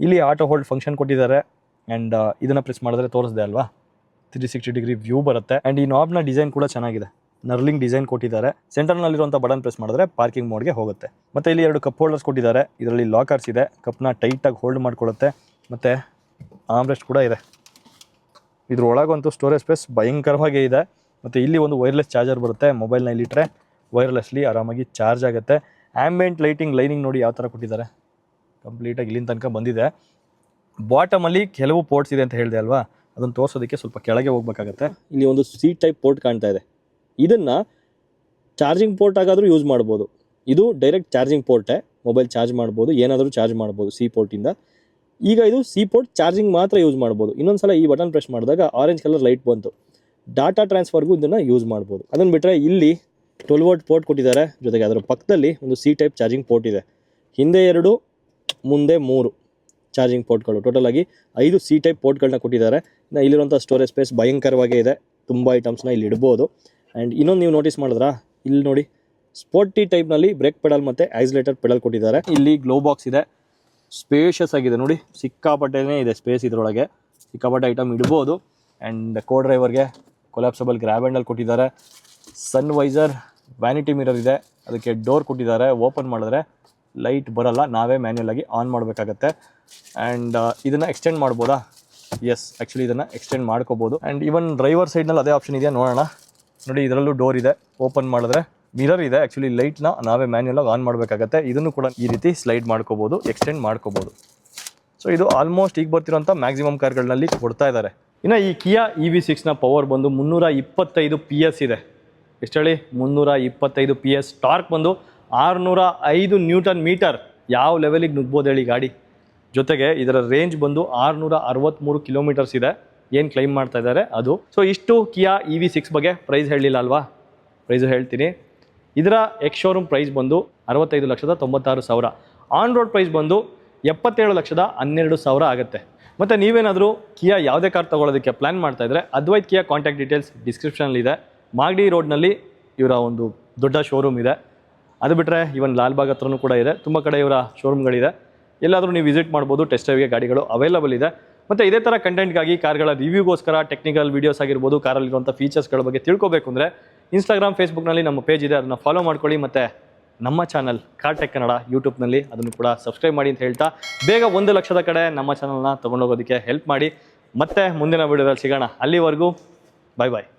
ಇಲ್ಲಿ ಆಟೋ ಹೋಲ್ಡ್ ಫಂಕ್ಷನ್ ಕೊಟ್ಟಿದ್ದಾರೆ. ಆ್ಯಂಡ್ ಇದನ್ನು ಪ್ರೆಸ್ ಮಾಡಿದ್ರೆ ತೋರಿಸ್ದೆ ಅಲ್ವಾ? ತ್ರೀ ಸಿಕ್ಸ್ಟಿ ಡಿಗ್ರಿ ವ್ಯೂ ಬರುತ್ತೆ. ಆ್ಯಂಡ್ ಈ ನಾಬ್ನ ಡಿಸೈನ್ ಕೂಡ ಚೆನ್ನಾಗಿದೆ. ನರ್ಲಿಂಗ್ ಡಿಸೈನ್ ಕೊಟ್ಟಿದ್ದಾರೆ. ಸೆಂಟರ್ನಲ್ಲಿರುವಂಥ ಬಟನ್ ಪ್ರೆಸ್ ಮಾಡಿದ್ರೆ ಪಾರ್ಕಿಂಗ್ ಮೋಡ್ಗೆ ಹೋಗುತ್ತೆ. ಮತ್ತು ಇಲ್ಲಿ ಎರಡು ಕಪ್ ಹೋಲ್ಡರ್ಸ್ ಕೊಟ್ಟಿದ್ದಾರೆ. ಇದರಲ್ಲಿ ಲಾಕರ್ಸ್ ಇದೆ. ಕಪ್ನ ಟೈಟಾಗಿ ಹೋಲ್ಡ್ ಮಾಡಿಕೊಳ್ಳುತ್ತೆ ಮತ್ತು ಆಮ್ರೆಸ್ಟ್ ಕೂಡ ಇದೆ. ಇದ್ರೊಳಗಂತೂ ಸ್ಟೋರೇಜ್ ಸ್ಪೇಸ್ ಭಯಂಕರವಾಗೇ ಇದೆ. ಮತ್ತು ಇಲ್ಲಿ ಒಂದು ವೈರ್ಲೆಸ್ ಚಾರ್ಜರ್ ಬರುತ್ತೆ. ಮೊಬೈಲ್ನ ಇಲ್ಲಿಟ್ಟರೆ ವೈರ್ಲೆಸ್ಲಿ ಆರಾಮಾಗಿ ಚಾರ್ಜ್ ಆಗುತ್ತೆ. ಆ್ಯಂಬೆಂಟ್ ಲೈಟಿಂಗ್ ಲೈನಿಂಗ್ ನೋಡಿ ಯಾವ ಥರ ಕೊಟ್ಟಿದ್ದಾರೆ? ಕಂಪ್ಲೀಟಾಗಿ ಇಲ್ಲಿನ ತನಕ ಬಂದಿದೆ. ಬಾಟಮಲ್ಲಿ ಕೆಲವು ಪೋರ್ಟ್ಸ್ ಇದೆ ಅಂತ ಹೇಳಿದೆ ಅಲ್ವಾ? ಅದನ್ನು ತೋರಿಸೋದಕ್ಕೆ ಸ್ವಲ್ಪ ಕೆಳಗೆ ಹೋಗ್ಬೇಕಾಗತ್ತೆ. ಇಲ್ಲಿ ಒಂದು ಸಿ ಟೈಪ್ ಪೋರ್ಟ್ ಕಾಣ್ತಾ ಇದೆ. ಇದನ್ನು ಚಾರ್ಜಿಂಗ್ ಪೋರ್ಟ್ ಆಗಾದರೂ ಯೂಸ್ ಮಾಡ್ಬೋದು. ಇದು ಡೈರೆಕ್ಟ್ ಚಾರ್ಜಿಂಗ್ ಪೋರ್ಟೇ ಮೊಬೈಲ್ ಚಾರ್ಜ್ ಮಾಡ್ಬೋದು, ಏನಾದರೂ ಚಾರ್ಜ್ ಮಾಡ್ಬೋದು ಸಿ ಪೋರ್ಟಿಂದ ಈಗ ಇದು ಸಿ ಪೋರ್ಟ್ ಚಾರ್ಜಿಂಗ್ ಮಾತ್ರ ಯೂಸ್ ಮಾಡ್ಬೋದು. ಇನ್ನೊಂದು ಸಲ ಈ ಬಟನ್ ಪ್ರೆಸ್ ಮಾಡಿದಾಗ ಆರೆಂಜ್ ಕಲರ್ ಲೈಟ್ ಬಂತು. ಡಾಟಾ ಟ್ರಾನ್ಸ್ಫರ್ಗೂ ಇದನ್ನು ಯೂಸ್ ಮಾಡ್ಬೋದು. ಅದನ್ನು ಬಿಟ್ಟರೆ ಇಲ್ಲಿ ಟ್ವೆಲ್ ವೋಲ್ಟ್ ಪೋರ್ಟ್ ಕೊಟ್ಟಿದ್ದಾರೆ. ಜೊತೆಗೆ ಅದರ ಪಕ್ಕದಲ್ಲಿ ಒಂದು ಸಿ ಟೈಪ್ ಚಾರ್ಜಿಂಗ್ ಪೋರ್ಟ್ ಇದೆ. ಹಿಂದೆ ಎರಡು ಮುಂದೆ ಮೂರು ಚಾರ್ಜಿಂಗ್ ಪೋರ್ಟ್ಗಳು. ಟೋಟಲ್ ಆಗಿ ಐದು ಸಿ ಟೈಪ್ ಪೋರ್ಟ್ಗಳನ್ನ ಕೊಟ್ಟಿದ್ದಾರೆ. ಇನ್ನು ಇಲ್ಲಿರುವಂಥ ಸ್ಟೋರೇಜ್ ಸ್ಪೇಸ್ ಭಯಂಕರವಾಗೇ ಇದೆ. ತುಂಬ ಐಟಮ್ಸ್ನ ಇಲ್ಲಿ ಇಡ್ಬೋದು. ಆ್ಯಂಡ್ ಇನ್ನೊಂದು ನೀವು ನೋಟಿಸ್ ಮಾಡಿದ್ರಾ? ಇಲ್ಲಿ ನೋಡಿ ಸ್ಪೋರ್ಟಿ ಟೈಪ್ನಲ್ಲಿ ಬ್ರೇಕ್ ಪೆಡಲ್ ಮತ್ತು ಐಸೋಲೇಟರ್ ಪೆಡಲ್ ಕೊಟ್ಟಿದ್ದಾರೆ. ಇಲ್ಲಿ ಗ್ಲೋ ಬಾಕ್ಸ್ ಇದೆ. ಸ್ಪೇಷಿಯಸ್ ಆಗಿದೆ. ನೋಡಿ, ಸಿಕ್ಕಾಪಟ್ಟೆನೇ ಇದೆ ಸ್ಪೇಸ್ ಇದರೊಳಗೆ. ಸಿಕ್ಕಾಪಟ್ಟೆ ಐಟಮ್ ಇಡ್ಬೋದು. ಆ್ಯಂಡ್ ಕೋ ಡ್ರೈವರ್ಗೆ ಕೊಲಾಪ್ಸಬಲ್ ಗ್ರ್ಯಾಬ್ ಹ್ಯಾಂಡಲ್ ಕೊಟ್ಟಿದ್ದಾರೆ. ಸನ್ ವೈಸರ್ ವ್ಯಾನಿಟಿ ಮಿರರ್ ಇದೆ. ಅದಕ್ಕೆ ಡೋರ್ ಕೊಟ್ಟಿದ್ದಾರೆ. ಓಪನ್ ಮಾಡಿದ್ರೆ ಲೈಟ್ ಬರೋಲ್ಲ, ನಾವೇ ಮ್ಯಾನ್ಯಲ್ ಆಗಿ ಆನ್ ಮಾಡಬೇಕಾಗತ್ತೆ. ಆ್ಯಂಡ್ ಇದನ್ನು ಎಕ್ಸ್ಟೆಂಡ್ ಮಾಡ್ಬೋದಾ? ಎಸ್ ಆ್ಯಕ್ಚುಲಿ ಇದನ್ನು ಎಕ್ಸ್ಟೆಂಡ್ ಮಾಡ್ಕೋಬೋದು. ಆ್ಯಂಡ್ ಈವನ್ ಡ್ರೈವರ್ ಸೈಡ್ನಲ್ಲಿ ಅದೇ ಆಪ್ಷನ್ ಇದೆಯಾ ನೋಡೋಣ. ನೋಡಿ, ಇದರಲ್ಲೂ ಡೋರ್ ಇದೆ. ಓಪನ್ ಮಾಡಿದ್ರೆ ಮಿರರ್ ಇದೆ. ಆ್ಯಕ್ಚುಲಿ ಲೈಟ್ನ ನಾವೇ ಮ್ಯಾನ್ಯಲ್ ಆಗಿ ಆನ್ ಮಾಡಬೇಕಾಗತ್ತೆ. ಇದನ್ನು ಕೂಡ ಈ ರೀತಿ ಸ್ಲೈಡ್ ಮಾಡ್ಕೋಬೋದು ಎಕ್ಸ್ಟೆಂಡ್ ಮಾಡ್ಕೋಬೋದು. ಸೊ ಇದು ಆಲ್ಮೋಸ್ಟ್ ಈಗ ಬರ್ತಿರೋಂಥ ಮ್ಯಾಕ್ಸಿಮಮ್ ಕಾರ್ಗಳಲ್ಲಿ ಕೊಡ್ತಾ ಇದ್ದಾರೆ. ಇನ್ನು ಈ ಕಿಯಾ ಇ ವಿ ಸಿಕ್ಸ್ನ ಪವರ್ ಬಂದು ಮುನ್ನೂರ ಇಪ್ಪತ್ತೈದು ಪಿ ಎಸ್ ಇದೆ. ಎಷ್ಟು ಹೇಳಿ? ಮುನ್ನೂರ ಇಪ್ಪತ್ತೈದು ಪಿ ಎಸ್ ಟಾರ್ಕ್ ಬಂದು ಆರುನೂರ ಐದು ನ್ಯೂಟನ್ ಮೀಟರ್ ಯಾವ ಲೆವೆಲಿಗೆ ನುಗ್ಬೋದು ಹೇಳಿ ಗಾಡಿ. ಜೊತೆಗೆ ಇದರ ರೇಂಜ್ ಬಂದು ಆರುನೂರ ಅರವತ್ತ್ಮೂರು ಕಿಲೋಮೀಟರ್ಸ್ ಇದೆ. ಏನು ಕ್ಲೈಮ್ ಮಾಡ್ತಾ ಇದ್ದಾರೆ? ಅದು. ಸೊ ಇಷ್ಟು ಕಿಯಾ ಇ ವಿ ಸಿಕ್ಸ್ ಬಗ್ಗೆ ಪ್ರೈಸ್ ಹೇಳಲಿಲ್ಲ ಅಲ್ವಾ? ಪ್ರೈಸು ಹೇಳ್ತೀನಿ. ಇದರ ಎಕ್ಸ್ ಶೋರೂಮ್ ಪ್ರೈಸ್ ಬಂದು ಅರವತ್ತೈದು ಲಕ್ಷದ ತೊಂಬತ್ತಾರು ಸಾವಿರ. ಆನ್ ರೋಡ್ ಪ್ರೈಸ್ ಬಂದು ಎಪ್ಪತ್ತೇಳು ಲಕ್ಷದ ಹನ್ನೆರಡು ಸಾವಿರ ಆಗುತ್ತೆ. ಮತ್ತು ನೀವೇನಾದರೂ ಕಿಯಾ ಯಾವುದೇ ಕಾರ್ ತೊಗೊಳೋದಕ್ಕೆ ಪ್ಲ್ಯಾನ್ ಮಾಡ್ತಾ ಇದ್ದರೆ ಅದ್ವೈತ್ ಕಿಯಾ ಕಾಂಟ್ಯಾಕ್ಟ್ ಡೀಟೇಲ್ಸ್ ಡಿಸ್ಕ್ರಿಪ್ಷನಲ್ಲಿದೆ ಮಾಗಡಿ ರೋಡ್ನಲ್ಲಿ ಇವರ ಒಂದು ದೊಡ್ಡ ಶೋರೂಮ್ ಇದೆ. ಅದು ಬಿಟ್ಟರೆ ಇವನ್ ಲಾಲ್ಬಾಗ್ ಹತ್ರನೂ ಕೂಡ ಇದೆ. ತುಂಬ ಕಡೆ ಇವರ ಶೋರೂಮ್ಗಳಿದೆ ಎಲ್ಲಾದರೂ ನೀವು ವಿಸಿಟ್ ಮಾಡ್ಬೋದು ಟೆಸ್ಟ್ ಡ್ರೈವ್ಗೆ ಗಾಡಿಗಳು ಅವೈಲಬಲ್ ಇದೆ. ಮತ್ತು ಇದೇ ಥರ ಕಂಟೆಂಟ್ಗಾಗಿ ಕಾರ್ಗಳ ರಿವ್ಯೂಗೋಸ್ಕರ ಟೆಕ್ನಿಕಲ್ ವೀಡಿಯೋಸ್ ಆಗಿರ್ಬೋದು ಕಾರಲ್ಲಿರುವಂಥ ಫೀಚರ್ಸ್ಗಳ ಬಗ್ಗೆ ತಿಳ್ಕೊಬೇಕು ಅಂದರೆ ಇನ್ಸ್ಟಾಗ್ರಾಮ್ ಫೇಸ್ಬುಕ್ನಲ್ಲಿ ನಮ್ಮ ಪೇಜ್ ಇದೆ. ಅದನ್ನು ಫಾಲೋ ಮಾಡ್ಕೊಳ್ಳಿ. ಮತ್ತು ನಮ್ಮ ಚಾನಲ್ ಕಾರ್ಟೆಕ್ ಕನ್ನಡ ಯೂಟ್ಯೂಬ್ನಲ್ಲಿ ಅದನ್ನು ಕೂಡ ಸಬ್ಸ್ಕ್ರೈಬ್ ಮಾಡಿ ಅಂತ ಹೇಳ್ತಾ ಬೇಗ ಒಂದು ಲಕ್ಷದ ಕಡೆ ನಮ್ಮ ಚಾನಲ್ನ ತೊಗೊಂಡೋಗೋದಕ್ಕೆ ಹೆಲ್ಪ್ ಮಾಡಿ. ಮತ್ತೆ ಮುಂದಿನ ವೀಡಿಯೋದಲ್ಲಿ ಸಿಗೋಣ. ಅಲ್ಲಿವರೆಗೂ ಬಾಯ್ ಬಾಯ್